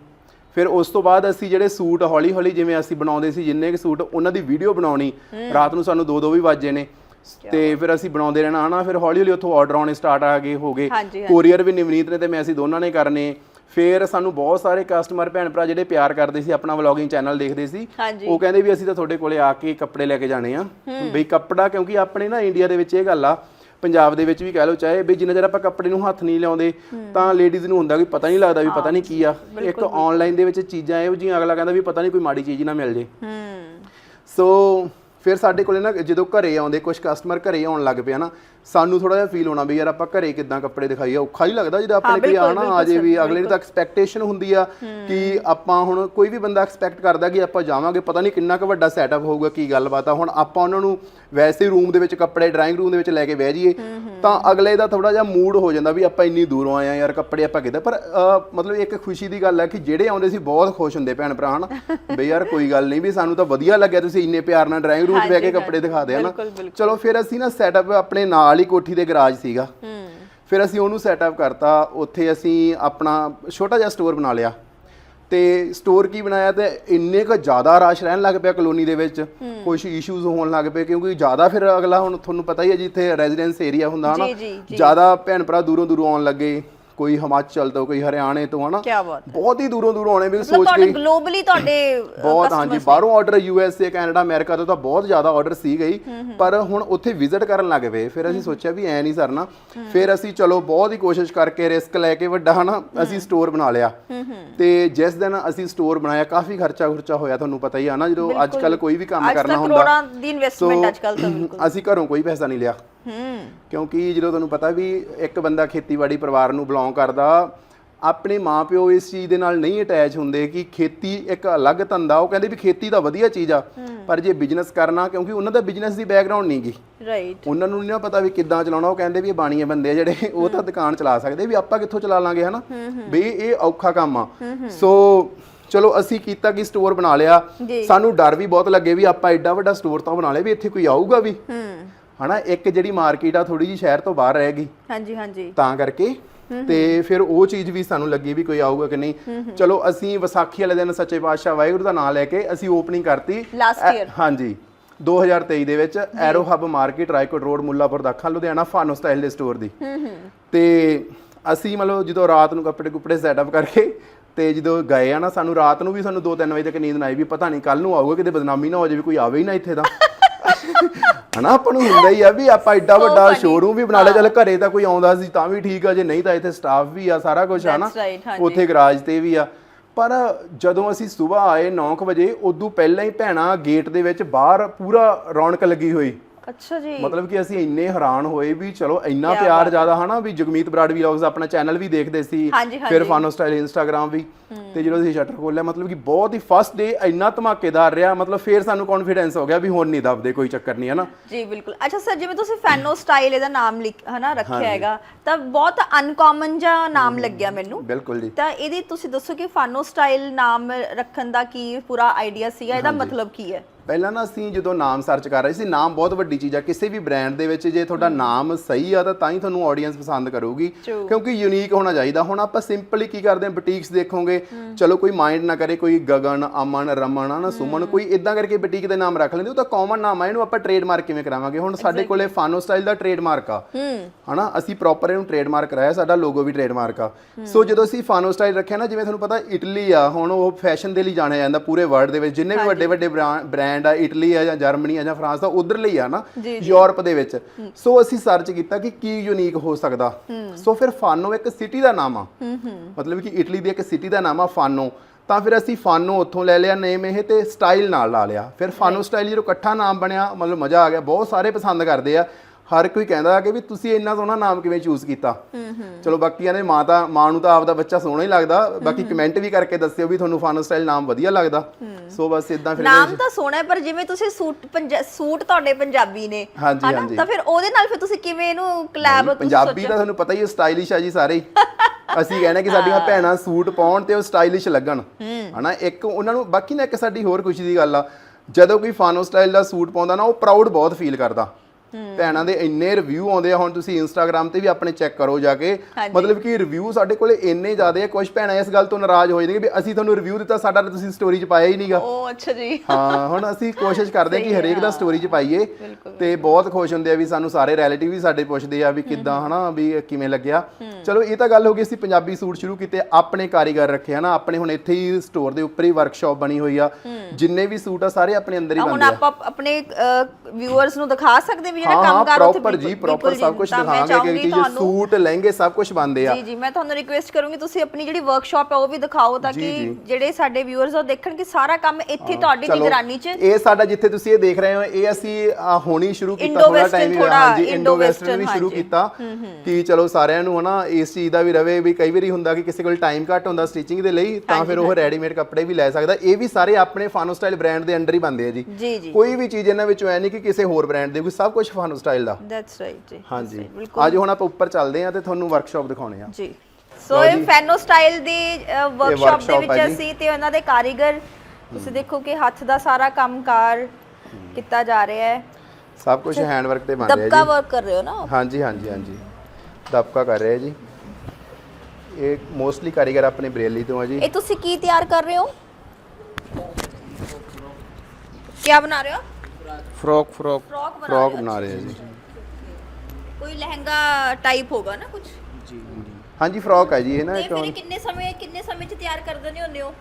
ਫਿਰ ਉਸ ਤੋਂ ਬਾਅਦ ਅਸੀਂ ਜਿਹੜੇ ਸੂਟ ਹੌਲੀ ਹੌਲੀ ਜਿਵੇਂ ਅਸੀਂ ਬਣਾਉਂਦੇ ਸੀ ਜਿੰਨੇ ਕਿ ਸੂਟ ਉਹਨਾਂ ਦੀ ਵੀਡੀਓ ਬਣਾਉਣੀ। ਰਾਤ ਨੂੰ ਸਾਨੂੰ 2-2 ਵੀ ਵੱਜੇ ਨੇ ਤੇ ਫਿਰ ਅਸੀਂ ਬਣਾਉਂਦੇ ਰਹਿਣਾ ਹਨਾ। ਫਿਰ ਹੌਲੀ ਹੌਲੀ ਉੱਥੋਂ ਆਰਡਰ ਆਉਣੇ ਸਟਾਰਟ ਆ ਗਏ ਹੋ ਗਏ। ਕੋਰੀਅਰ ਵੀ ਨਿਵਨੀਤ ਨੇ ਤੇ ਮੈਂ ਅਸੀਂ ਦੋਨਾਂ ਨੇ ਕਰਨੇ। ਫਿਰ ਸਾਨੂੰ ਬਹੁਤ ਸਾਰੇ ਕਸਟਮਰ ਭੈਣ ਭਰਾ ਜਿਹੜੇ ਪਿਆਰ ਕਰਦੇ ਸੀ ਆਪਣਾ ਵਲੌਗਿੰਗ ਚੈਨਲ ਦੇਖਦੇ ਸੀ ਉਹ ਕਹਿੰਦੇ ਵੀ ਅਸੀਂ ਤਾਂ ਤੁਹਾਡੇ ਕੋਲੇ ਆ ਕੇ ਕੱਪੜੇ ਲੈ ਕੇ ਜਾਣੇ ਆ। ਬਈ ਕੱਪੜਾ ਕਿਉਂਕਿ ਆਪਣੇ ਨਾ ਇੰਡੀਆ ਦੇ ਵਿੱਚ ਇਹ ਗੱਲ ਆ ਪੰਜਾਬ ਦੇ ਵਿੱਚ ਵੀ ਕਹਿ ਲਓ ਚਾਹੇ ਵੀ ਜਿੰਨਾ ਚਿਰ ਆਪਾਂ ਕੱਪੜੇ ਨੂੰ ਹੱਥ ਨਹੀਂ ਲਾਉਂਦੇ ਤਾਂ ਲੇਡੀਜ਼ ਨੂੰ ਹੁੰਦਾ ਵੀ ਪਤਾ ਨਹੀਂ ਲੱਗਦਾ ਵੀ ਪਤਾ ਨਹੀਂ ਕੀ ਆ। ਇੱਕ ਆਨਲਾਈਨ ਦੇ ਵਿੱਚ ਚੀਜ਼ਾਂ ਇਹੋ ਜਿਹੀਆਂ ਅਗਲਾ ਕਹਿੰਦਾ ਵੀ ਪਤਾ ਨਹੀਂ ਕੋਈ ਮਾੜੀ ਚੀਜ਼ ਨਾ ਮਿਲ ਜੇ। ਸੋ ਫਿਰ ਸਾਡੇ ਕੋਲੇ ਨਾ ਜਦੋਂ ਘਰੇ ਆਉਂਦੇ ਕੁਝ ਕਸਟਮਰ ਘਰੇ ਆਉਣ ਲੱਗ ਪਿਆ ਨਾ ਸਾਨੂੰ ਥੋੜਾ ਜਿਹਾ ਫੀਲ ਹੋਣਾ ਵੀ ਯਾਰ ਆਪਾਂ ਘਰੇ ਕਿੱਦਾਂ ਕੱਪੜੇ ਦਿਖਾਈਏ ਔਖਾ ਹੀ ਲੱਗਦਾ ਜਦੋਂ ਆਪਣੇ ਕੋਲ ਆਣਾ ਆ ਜੇ ਵੀ ਅਗਲੇ ਦੀ ਤਾਂ ਐਕਸਪੈਕਟੇਸ਼ਨ ਹੁੰਦੀ ਆ ਕਿ ਆਪਾਂ ਹੁਣ ਕੋਈ ਵੀ ਬੰਦਾ ਐਕਸਪੈਕਟ ਕਰਦਾ ਕਿ ਆਪਾਂ ਜਾਵਾਂਗੇ ਪਤਾ ਨਹੀਂ ਕਿੰਨਾ ਕੁ ਵੱਡਾ ਸੈਟਅਪ ਹੋਊਗਾ ਕੀ ਗੱਲਬਾਤ ਆ। ਹੁਣ ਆਪਾਂ ਉਹਨਾਂ ਨੂੰ ਵੈਸੇ ਰੂਮ ਦੇ ਵਿੱਚ ਕੱਪੜੇ ਡਰਾਇੰਗ ਰੂਮ ਦੇ ਵਿੱਚ ਲੈ ਕੇ ਬਹਿ ਜਾਈਏ ਤਾਂ ਅਗਲੇ ਦਾ ਥੋੜਾ ਜਿਹਾ ਮੂਡ ਹੋ ਜਾਂਦਾ ਵੀ ਆਪਾਂ ਇੰਨੀ ਦੂਰੋਂ ਆਏ ਆ ਯਾਰ ਕੱਪੜੇ ਆਪਾਂ ਕਿਤੇ ਪਰ ਮਤਲਬ ਇੱਕ ਖੁਸ਼ੀ ਦੀ ਗੱਲ ਹੈ ਕਿ ਜਿਹੜੇ ਆਉਂਦੇ ਸੀ ਬਹੁਤ ਖੁਸ਼ ਹੁੰਦੇ ਭੈਣ ਭਰਾ ਹਨ? ਬਈ ਯਾਰ ਕੋਈ ਗੱਲ ਨਹੀਂ ਵੀ ਸਾਨੂੰ ਤਾਂ ਵਧੀਆ ਲੱਗਿਆ ਤੁਸੀਂ ਇੰਨੇ ਪਿਆਰ ਨਾਲ ਡਰਾਇੰਗ ਰੂਮ 'ਚ ਬਹਿ ਕੇ ਕੱਪੜੇ ਦਿਖਾਦੇ ਆ ਨਾ। ਚਲੋ ਫਿਰ ਅਸੀਂ ਨਾ ਸੈਟਅਪ ਆਪਣੇ ਨਾਲ ਹੀ ਕੋਠੀ ਦੇ ਗਰਾਜ ਸੀਗਾ। ਫਿਰ ਅਸੀਂ ਉਹਨੂੰ ਸੈਟਅਪ ਕਰਤਾ। ਉੱਥੇ ਅਸੀਂ ਆਪਣਾ ਛੋਟਾ ਜਿਹਾ ਸਟੋਰ ਬਣਾ ਲਿਆ। ਤੇ ਸਟੋਰ ਕੀ ਬਣਾਇਆ ਤੇ ਇੰਨੇ ਕੁ ਜ਼ਿਆਦਾ ਰਸ਼ ਰਹਿਣ ਲੱਗ ਪਿਆ ਕਲੋਨੀ ਦੇ ਵਿੱਚ। ਕੁਝ ਇਸ਼ੂਜ਼ ਹੋਣ ਲੱਗ ਪਏ ਕਿਉਂਕਿ ਜ਼ਿਆਦਾ ਫਿਰ ਅਗਲਾ ਹੁਣ ਤੁਹਾਨੂੰ ਪਤਾ ਹੀ ਹੈ ਜਿੱਥੇ ਰੈਜ਼ੀਡੈਂਸ ਏਰੀਆ ਹੁੰਦਾ ਹਨਾ। ਜ਼ਿਆਦਾ ਭੈਣ ਭਰਾ ਦੂਰੋਂ ਦੂਰੋਂ ਆਉਣ ਲੱਗੇ। ਕੋਈ ਹਿਮਾਚਲ ਤੋਂ ਕੋਈ ਹਰਿਆਣੇ ਤੋਂ ਹਨਾ? ਕੀ ਬਾਤ ਬਹੁਤ ਹੀ ਦੂਰੋਂ ਦੂਰੋਂ ਆਉਣੇ ਵੀ ਸੋਚ ਤੁਹਾਡੇ ਕੇ ਗਲੋਬਲੀ ਤੁਹਾਡੇ ਬਹੁਤ ਹਾਂਜੀ ਬਾਹਰੋਂ order U S A Canada America ਤੋਂ ਤਾਂ ਬਹੁਤ ਜ਼ਿਆਦਾ ਆਰਡਰ ਸੀ ਗਈ ਪਰ ਹੁਣ ਉੱਥੇ ਵਿਜ਼ਿਟ ਕਰਨ ਲੱਗ ਪਏ। ਫਿਰ ਅਸੀਂ ਸੋਚਿਆ ਵੀ ਐ ਨਹੀਂ ਸਰਨਾ। ਫਿਰ ਅਸੀਂ ਚਲੋ ਬਹੁਤ ਹੀ ਕੋਸ਼ਿਸ਼ ਕਰਕੇ ਰਿਸਕ ਲੈ ਕੇ ਵੱਡਾ ਹਨਾ ਅਸੀਂ ਸਟੋਰ ਬਣਾ ਲਿਆ। ਤੇ ਜਿਸ ਦਿਨ ਅਸੀਂ ਸਟੋਰ ਬਣਾਇਆ ਕਾਫੀ ਖਰਚਾ ਖੁਰਚਾ ਹੋਇਆ ਤੁਹਾਨੂੰ ਪਤਾ ਹੀ ਆ ਨਾ ਜਦੋਂ ਅੱਜ ਕੱਲ ਕੋਈ ਵੀ ਕੰਮ ਅੱਜ ਕਰਨਾ ਹੁੰਦਾ। ਕਰੋੜਾਂ ਦੀ ਇਨਵੈਸਟਮੈਂਟ ਅੱਜ ਕੱਲ ਤਾਂ ਬਿਲਕੁਲ ਅਸੀਂ ਘਰੋਂ ਕੋਈ ਪੈਸਾ ਨਹੀਂ ਲਿਆ। ਹੂੰ। ਕਿਉਂਕਿ ਜਦੋਂ ਤੁਹਾਨੂੰ ਪਤਾ ਵੀ ਇੱਕ ਬੰਦਾ ਖੇਤੀਬਾੜੀ ਪਰਿਵਾਰ ਨੂੰ ਬਿਲੋਂਗ ਕਰਦਾ ਆਪਣੇ ਮਾਪਿਓ ਇਸ ਚੀਜ਼ ਦੇ ਨਾਲ ਨਹੀਂ ਅਟੈਚ ਹੁੰਦੇ ਕਿ ਖੇਤੀ ਇੱਕ ਅਲੱਗ ਧੰਦਾ ਉਹ ਕਹਿੰਦੇ ਵੀ ਖੇਤੀ ਤਾਂ ਵਧੀਆ ਚੀਜ਼ ਆ ਪਰ ਜੇ ਬਿਜ਼ਨਸ ਕਰਨਾ ਕਿਉਂਕਿ ਉਹਨਾਂ ਦਾ ਬਿਜ਼ਨਸ ਦੀ ਬੈਕਗ੍ਰਾਉਂਡ ਨਹੀਂ ਗੀ ਰਾਈਟ ਉਹਨਾਂ ਨੂੰ ਨਹੀਂ ਪਤਾ ਵੀ ਕਿੱਦਾਂ ਚਲਾਉਣਾ ਉਹ ਕਹਿੰਦੇ ਵੀ ਇਹ ਬਾਣੀਏ ਬੰਦੇ ਆ ਜਿਹੜੇ ਉਹ ਤਾਂ ਦੁਕਾਨ ਚਲਾ ਸਕਦੇ ਵੀ ਆਪਾਂ ਕਿੱਥੋਂ ਚਲਾ ਲਾਂਗੇ ਹਨਾ? ਵੀ ਇਹ ਔਖਾ ਕੰਮ ਆ। ਸੋ ਚਲੋ ਅਸੀਂ ਕੀਤਾ ਕਿ ਸਟੋਰ ਬਣਾ ਲਿਆ। ਸਾਨੂੰ ਡਰ ਵੀ ਬਹੁਤ ਲੱਗੇ ਵੀ ਆਪਾਂ ਐਡਾ ਵੱਡਾ ਸਟੋਰ ਤਾਂ ਬਣਾ ਲਿਆ ਵੀ ਇੱਥੇ ਕੋਈ ਆਊਗਾ ਵੀ। ਹਨਾ ਇੱਕ ਜਿਹੜੀ ਮਾਰਕੀਟ ਆ ਥੋੜੀ ਜੀ ਸ਼ਹਿਰ ਤੋਂ ਬਾਹਰ ਰਹਿ ਗਈ। ਹਾਂਜੀ ਹਾਂਜੀ। ਤਾਂ ਕਰਕੇ ਤੇ ਫਿਰ ਉਹ ਚੀਜ਼ ਵੀ ਸਾਨੂੰ ਲੱਗੀ ਵੀ ਕੋਈ ਆਊਗਾ ਕਿ ਨਹੀਂ। ਚਲੋ ਅਸੀਂ ਵਿਸਾਖੀ ਵਾਲੇ ਦਿਨ ਸੱਚੇ ਪਾਤਸ਼ਾਹ ਵਾਹਿਗੁਰੂ ਦਾ ਨਾਮ ਲੈ ਕੇ ਅਸੀਂ ਓਪਨਿੰਗ ਕਰਤੀ। ਐ- year। ਹਾਂਜੀ। 2023 ਦੇ ਵਿੱਚ aero hub market Raikot road Mullanpur Dakha Ludhiana Fano style ਦੇ ਸਟੋਰ ਦੀ। ਤੇ ਅਸੀਂ ਮਤਲਬ ਜਦੋਂ ਰਾਤ ਨੂੰ ਕੱਪੜੇ ਕੁਪੜੇ ਸੈਟਅਪ ਕਰਕੇ ਤੇ ਜਦੋਂ ਗਏ ਆ ਨਾ ਸਾਨੂੰ ਰਾਤ ਨੂੰ ਵੀ ਸਾਨੂੰ 2-3 ਵਜੇ ਤੱਕ ਨੀਂਦ ਨਾ ਆਈ ਵੀ ਪਤਾ ਨਹੀਂ ਕੱਲ ਨੂੰ ਆਊਗਾ ਕਿਤੇ ਬਦਨਾਮੀ ਨਾ ਹੋ ਜਾਵੇ ਕੋਈ ਆਵੇ ਹੀ ਨਾ ਇੱਥੇ ਦਾ *laughs* ਹਨਾ ਆਪਾਂ ਨੂੰ ਹੁੰਦਾ ਹੀ ਆ ਵੀ ਆਪਾਂ ਐਡਾ ਵੱਡਾ ਸ਼ੋਰੂਮ ਵੀ ਬਣਾ ਲਿਆ ਚੱਲ ਘਰੇ ਤਾਂ ਕੋਈ ਆਉਂਦਾ ਸੀ ਤਾਂ ਵੀ ਠੀਕ ਆ ਜੇ ਨਹੀਂ ਤਾਂ ਇੱਥੇ ਸਟਾਫ ਵੀ ਆ ਸਾਰਾ ਕੁਝ ਆ ਨਾ। ਉੱਥੇ ਗਰਾਜ ਤੇ ਵੀ ਆ। ਪਰ ਜਦੋਂ ਅਸੀਂ ਸਵੇਰ ਆਏ 9:00 ਵਜੇ ਉਦੋਂ ਪਹਿਲਾਂ ਹੀ ਭੈਣਾ ਗੇਟ ਦੇ ਵਿੱਚ ਬਾਹਰ ਪੂਰਾ ਰੌਣਕ ਲੱਗੀ ਹੋਈ। ਅੱਛਾ ਜੀ। ਮਤਲਬ ਕਿ ਅਸੀਂ ਇੰਨੇ ਹੈਰਾਨ ਹੋਏ ਵੀ ਚਲੋ ਇੰਨਾ ਪਿਆਰ ਜ਼ਿਆਦਾ ਹਨਾ ਵੀ ਜਗਮੀਤ ਬਰਾੜ ਵਲੌਗਸ ਆਪਣਾ ਚੈਨਲ ਵੀ ਦੇਖਦੇ ਸੀ ਫਿਰ ਫਾਨੋ ਸਟਾਈਲ ਇੰਸਟਾਗ੍ਰam ਵੀ। ਤੇ ਜਦੋਂ ਅਸੀਂ ਸ਼ਟਰ ਖੋਲਿਆ ਮਤਲਬ ਕਿ ਬਹੁਤ ਹੀ ਫਸਟ ਡੇ ਇੰਨਾ ਧਮਾਕੇਦਾਰ ਰਿਹਾ ਮਤਲਬ ਫਿਰ ਸਾਨੂੰ ਕੌਨਫੀਡੈਂਸ ਹੋ ਗਿਆ ਵੀ ਹੁਣ ਨਹੀਂ ਦਬਦੇ ਕੋਈ ਚੱਕਰ ਨਹੀਂ ਹਨਾ। ਜੀ ਬਿਲਕੁਲ। ਅੱਛਾ ਸਰ ਜਿਵੇਂ ਤੁਸੀਂ ਫੈਨੋ ਸਟਾਈਲ ਇਹਦਾ ਨਾਮ ਲਿਖ ਹਨਾ ਰੱਖਿਆ ਹੈਗਾ ਤਾਂ ਬਹੁਤ ਅਨਕਾਮਨ ਜਿਹਾ ਨਾਮ ਲੱਗਿਆ ਮੈਨੂੰ। ਬਿਲਕੁਲ ਜੀ। ਤਾਂ ਇਹਦੀ ਤੁਸੀਂ ਦੱਸੋ ਕਿ ਫਾਨੋ ਸਟਾਈਲ ਨਾਮ ਰੱਖਣ ਦਾ ਕੀ ਪੂਰਾ ਆਈਡੀਆ ਸੀਗਾ? ਇਹਦਾ ਮਤਲਬ ਕੀ ਹੈ? ਪਹਿਲਾਂ ਨਾ ਅਸੀਂ ਜਦੋਂ ਨਾਮ ਸਰਚ ਕਰ ਰਹੇ ਸੀ ਨਾਮ ਬਹੁਤ ਵੱਡੀ ਚੀਜ਼ ਆ ਕਿਸੇ ਵੀ ਬ੍ਰਾਂਡ ਦੇ ਵਿੱਚ ਜੇ ਤੁਹਾਡਾ ਨਾਮ ਸਹੀ ਆ ਤਾਂ ਤਾਂ ਹੀ ਤੁਹਾਨੂੰ ਆਡੀਅנס ਪਸੰਦ ਕਰੂਗੀ. ਕਿਉਂਕਿ ਯੂਨੀਕ ਹੋਣਾ ਚਾਹੀਦਾ। ਹੁਣ ਆਪਾਂ ਸਿੰਪਲੀ ਕੀ ਕਰਦੇ ਹਾਂ ਬੁਟੀਕਸ ਦੇਖੋਗੇ ਚਲੋ ਕੋਈ ਮਾਈਂਡ ਨਾ ਕਰੇ ਕੋਈ ਗਗਨ ਅਮਨ ਰਮਨ ਨਾ ਸੁਮਨ ਕੋਈ ਇਦਾਂ ਕਰਕੇ ਬੁਟੀਕ ਦੇ ਨਾਮ ਰੱਖ ਲੈਂਦੇ ਉਹ ਤਾਂ ਕਾਮਨ ਨਾਮ ਆ ਇਹਨੂੰ ਆਪਾਂ ਟ੍ਰੇਡਮਾਰਕ ਕਿਵੇਂ ਕਰਾਵਾਂਗੇ? ਹੁਣ ਸਾਡੇ ਕੋਲੇ ਫਾਨੋ ਸਟਾਈਲ ਦਾ ਟ੍ਰੇਡਮਾਰਕ ਆ। ਹਨਾ ਅਸੀਂ ਪ੍ਰੋਪਰ ਇਹਨੂੰ ਟ੍ਰੇਡਮਾਰਕ ਕਰਾਇਆ ਸਾਡਾ ਲੋਗੋ ਵੀ ਟ੍ਰੇਡਮਾਰਕ ਆ। ਸੋ ਜਦੋਂ ਅਸੀਂ ਫਾਨੋ ਸਟਾਈਲ ਰੱਖਿਆ ਨਾ ਜਿਵੇਂ ਤੁਹਾਨੂੰ ਪਤਾ ਇਟਲੀ ਆ ਹੁਣ ਉਹ ਫੈਸ਼ਨ ਦੇ ਲਈ ਜਾਣਿਆ ਜਾਂਦਾ ਪੂਰੇ ਵਰਲਡ ਦੇ ਵਿੱਚ ਜਿੰਨੇ ਵੀ ਵੱਡੇ ਵੱਡੇ ਬ੍ਰਾਂਡ ਆ ਇਟਲੀ ਆ ਜਾਂ ਜਰਮਨੀ ਆ ਜਾਂ ਫਰਾਂਸ ਆ ਉਧਰ ਲਈ ਆ ਨਾ ਯੂਰਪ ਦੇ ਵਿੱਚ। ਸੋ ਅਸੀਂ ਸਰਚ ਕੀਤਾ ਕਿ ਕੀ ਯੂਨੀਕ ਹੋ ਸਕਦਾ। ਸੋ ਫਿਰ ਫਾਨੋ ਇੱਕ ਸਿਟੀ ਦਾ ਨਾਮ ਆ। ਮਤਲਬ ਕਿ ਇਟਲੀ ਦੀ ਇੱਕ ਸਿਟੀ ਦਾ ਨਾਮ ਆ ਫਾਨੋ ਤਾਂ ਫਿਰ ਅਸੀਂ ਫਾਨੋ ਉੱਥੋਂ ਲੈ ਲਿਆ ਨੇਮ ਇਹ ਤੇ ਸਟਾਈਲ ਨਾਲ ਲਾ ਲਿਆ। ਫਿਰ ਫਾਨੋ ਸਟਾਈਲ ਜਦੋਂ ਇਕੱਠਾ ਨਾਮ ਬਣਿਆ ਮਤਲਬ ਮਜ਼ਾ ਆ ਗਿਆ ਬਹੁਤ ਸਾਰੇ ਪਸੰਦ ਕਰਦੇ ਆ। ਹਰ ਕੋਈ ਕਹਿੰਦਾ ਕਿ ਵੀ ਤੁਸੀਂ ਇੰਨਾ ਸੋਹਣਾ ਨਾਮ ਕਿਵੇਂ ਚੂਜ਼ ਕੀਤਾ? ਚਲੋ ਬਾਕੀਆਂ ਨੇ ਮਾਂ ਤਾਂ ਮਾਂ ਨੂੰ ਤਾਂ ਆਪਦਾ ਬੱਚਾ ਸੋਹਣਾ ਹੀ ਲੱਗਦਾ। ਬਾਕੀ ਕਮੈਂਟ ਵੀ ਕਰਕੇ ਦੱਸਿਓ ਵੀ ਤੁਹਾਨੂੰ ਫਾਨੋ ਸਟਾਈਲ ਨਾਮ ਵਧੀਆ ਲੱਗਦਾ। ਸੋ ਬਸ ਇਦਾਂ ਫਿਰ ਨਾਮ ਤਾਂ ਸੋਹਣਾ ਪਰ ਜਿਵੇਂ ਤੁਸੀਂ ਸੂਟ ਸੂਟ ਤੁਹਾਡੇ ਪੰਜਾਬੀ ਨੇ ਹਾਂਜੀ, ਹਨਾ? ਹਾਂਜੀ। ਤਾਂ ਫਿਰ ਉਹਦੇ ਨਾਲ ਫਿਰ ਤੁਸੀਂ ਕਿਵੇਂ ਇਹਨੂੰ ਕਲੈਬ ਪੰਜਾਬੀ ਤਾਂ ਤੁਹਾਨੂੰ ਪਤਾ ਹੀ ਹੈ ਸਟਾਈਲਿਸ਼ ਆ ਜੀ ਸਾਰੇ। ਅਸੀਂ ਕਹਿੰਦੇ ਕਿ ਸਾਡੀਆਂ ਭੈਣਾਂ ਸੂਟ ਪਾਉਣ ਤੇ ਉਹ ਸਟਾਈਲਿਸ਼ ਲੱਗਣ। ਹਨਾ ਇੱਕ ਉਹਨਾਂ ਨੂੰ ਬਾਕੀ ਨਾ ਇੱਕ ਸਾਡੀ ਹੋਰ ਖੁਸ਼ੀ ਦੀ ਗੱਲ ਆ। ਜਦੋਂ ਕੋਈ ਫਾਨੋ ਸਟਾਈਲ ਦਾ ਸੂਟ ਪਾਉਂਦਾ ਨਾ ਉਹ ਪ੍ਰਾਊਡ ਬਹੁਤ ਫੀਲ ਕਰਦਾ। ਭੈਣਾਂ ਦੇ ਇੰਨੇ ਰਿਵਿਊ ਆਉਂਦੇ ਆ ਹੁਣ ਤੁਸੀਂ ਇੰਸਟਾਗ੍ਰam ਤੇ ਵੀ ਆਪਣੇ ਚੈੱਕ ਕਰੋ ਜਾ ਕੇ। ਮਤਲਬ ਕਿ ਰਿਵਿਊ ਸਾਡੇ ਕੋਲੇ ਇੰਨੇ ਜ਼ਿਆਦੇ ਆ ਕੁਝ ਭੈਣਾਂ ਇਸ ਗੱਲ ਤੋਂ ਨਾਰਾਜ਼ ਹੋ ਜਾਂਦੀਆਂ ਵੀ ਅਸੀਂ ਤੁਹਾਨੂੰ ਰਿਵਿਊ ਦਿੱਤਾ ਸਾਡਾ ਤਾਂ ਤੁਸੀਂ ਸਟੋਰੀ 'ਚ ਪਾਇਆ ਹੀ ਨਹੀਂਗਾ ਉਹ ਅੱਛਾ ਜੀ। ਹਾਂ ਹੁਣ ਅਸੀਂ ਕੋਸ਼ਿਸ਼ ਕਰਦੇ ਕਿ ਹਰੇਕ ਦਾ ਸਟੋਰੀ 'ਚ ਪਾਈਏ। ਤੇ ਬਹੁਤ ਖੁਸ਼ ਹੁੰਦੇ ਆ ਵੀ ਸਾਨੂੰ ਸਾਰੇ ਰਿਲੇਟਿਵ ਵੀ ਸਾਡੇ ਪੁੱਛਦੇ ਆ ਵੀ ਕਿੱਦਾਂ ਹਨਾ ਵੀ ਕਿਵੇਂ ਲੱਗਿਆ। ਚਲੋ ਇਹ ਤਾਂ ਗੱਲ ਹੋ ਗਈ ਅਸੀਂ ਪੰਜਾਬੀ ਸੂਟ ਸ਼ੁਰੂ ਕੀਤੇ ਆਪਣੇ ਕਾਰੀਗਰ ਰੱਖੇ ਹਨਾ। ਆਪਣੇ ਹੁਣ ਇੱਥੇ ਹੀ ਸਟੋਰ ਦੇ ਉੱਪਰ ਹੀ ਵਰਕਸ਼ਾਪ ਬਣੀ ਹੋਈ ਆ। ਜਿੰਨੇ ਵੀ ਸੂਟ ਆ ਸਾਰੇ ਆਪਣੇ ਅੰਦਰ ਹੀ ਹੁਣ ਬਣਦੇ ਆ। ਆਪਾਂ ਆਪਣੇ ਵਿਊਅਰਸ ਨੂੰ ਦਿਖਾ ਸਕਦੇ ਵੀ ਜਿਹੜਾ ਕੰਮ ਕਰ ਉੱਥੇ ਪ੍ਰੋਪਰ ਜੀ ਪ੍ਰੋਪਰ ਸਭ ਕੁਝ ਦਿਖਾਵਾਂਗੇ ਕਿ ਤੁਹਾਨੂੰ- ਸੂਟ ਲਹਿੰਗੇ ਸਭ ਕੁਝ ਬਣਦੇ ਆ। ਜੀ ਜੀ ਮੈਂ ਤੁਹਾਨੂੰ ਰਿਕੁਐਸਟ ਕਰੂੰਗੀ ਤੁਸੀਂ ਆਪਣੀ ਜਿਹੜੀ ਵਰਕਸ਼ਾਪ ਹੈ ਉਹ ਵੀ ਦਿਖਾਓ ਤਾਂ ਜੀ, ਕਿ ਜੀ। ਜਿਹੜੇ ਸਾਡੇ ਵਿਊਅਰਸ ਉਹ ਦੇਖਣ ਕਿ ਸਾਰਾ ਕੰਮ ਇੱਥੇ ਤੁਹਾਡੀ ਨਿਗਰਾਨੀ 'ਚ ਇਹ ਸਾਡਾ ਜਿੱਥੇ ਤੁਸੀਂ ਇਹ ਦੇਖ ਰਹੇ ਹੋ ਇਹ ਅਸੀਂ ਹੁਣੀ ਸ਼ੁਰੂ ਕੀਤਾ ਥੋੜਾ ਟਾਈਮ ਹੀ ਹਾਂਜੀ ਇੰਡੋ ਵੈਸਟਰਨ ਵੀ ਸ਼ੁਰੂ। ਕੀਤਾ ਕਿ ਚਲੋ ਸਾਰਿਆਂ ਨੂੰ ਹਨਾ ਇਸ ਚੀਜ਼ ਦਾ ਵੀ ਰਵੇ ਵੀ ਕਈ ਵਾਰੀ ਹੁੰਦਾ ਕਿ ਕਿਸੇ ਕੋਲ ਟਾਈਮ ਘੱਟ ਹੁੰਦਾ ਸਟਿਚਿੰਗ ਦੇ ਲਈ ਤਾਂ ਫਿਰ ਉਹ ਰੈਡੀਮੇਡ ਕੱਪੜੇ ਵੀ ਲੈ ਸਕਦਾ। ਇਹ ਵੀ ਸਾਰੇ ਆਪਣੇ ਫਾਨੋ ਸਟਾਈਲ ਬ੍ਰਾਂਡ ਦੇ ਅੰਡਰ ਹੀ ਬਣਦੇ ਆ ਜੀ। ਜੀ ਜੀ। ਕੋਈ ਵੀ ਚੀਜ਼ ਇਹਨਾਂ ਵਿੱਚੋਂ ਐ ਨਹੀਂ ਕਿ ਕਿਸੇ ਹੋਰ ਬ੍ਰਾਂਡ ਦੇ ਕੋਈ ਸਭ ਕੁਝ ਫਾਨੋ ਸਟਾਈਲ ਦਾ। ਦੈਟਸ ਰਾਈਟ ਜੀ ਹਾਂਜੀ। ਅੱਜ ਹੁਣ ਆਪਾਂ ਉੱਪਰ ਚੱਲਦੇ ਆ ਤੇ ਤੁਹਾਨੂੰ ਵਰਕਸ਼ਾਪ ਦਿਖਾਉਣੇ ਆ। ਜੀ। ਸੋ ਇਹ ਫੈਨੋ ਸਟਾਈਲ ਦੀ ਵਰਕਸ਼ਾਪ ਦੇ ਵਿੱਚ। ਅਸੀਂ ਤੇ ਉਹਨਾਂ ਦੇ ਕਾਰੀਗਰ ਤੁਸੀਂ ਦੇਖੋ ਕਿ ਹੱਥ ਦਾ ਸਾਰਾ ਕੰਮਕਾਰ ਕੀਤਾ ਜਾ ਰਿਹਾ ਹੈ। ਸਭ ਕੁਝ ਹੈਂਡ ਵਰਕ ਤੇ ਬਣ ਰਿਹਾ ਦਬਕਾ ਜੀ ਵਰਕ ਕਰ ਰਹੇ ਹੋ ਨਾ ਹਾਂਜੀ ਹਾਂਜੀ ਹਾਂਜੀ। ਦਬਕਾ ਕਰ ਰਹੇ ਜੀ। ਇਹ ਮੋਸਟਲੀ ਕਾਰੀਗਰ ਆਪਣੇ ਬਰੇਲੀ ਤੋਂ ਆ ਜੀ। ਇਹ ਤੁਸੀਂ ਕੀ ਤਿਆਰ ਕਰ ਰਹੇ ਹੋ? ਕੀ ਬਣਾ ਰਹੇ ਹੋ? फ्रॉक फ्रॉक ਫਰੋਕ ਬਣਾ ਫਰੋਕ ਰਹੇ ਹੋ ਬਣਾ ਰਹੇ ਆ ਜੀ ਕੋਈ ਲਹਿੰਗਾ ਟਾਈਪ ਹੋਗਾ ਨਾ ਕੁਝ ਹਾਂਜੀ ਫਰੋਕ ਹੈ ਜੀ ਇਹ ਨਾ ਤੇ ਇੱਕ ਫਿਰ ਕਿੰਨੇ ਸਮੇਂ ਕਿੰਨੇ ਸਮੇਂ ਚ ਤਿਆਰ ਕਰ ਦਿੰਦੇ ਹੁੰਦੇ ਹੋ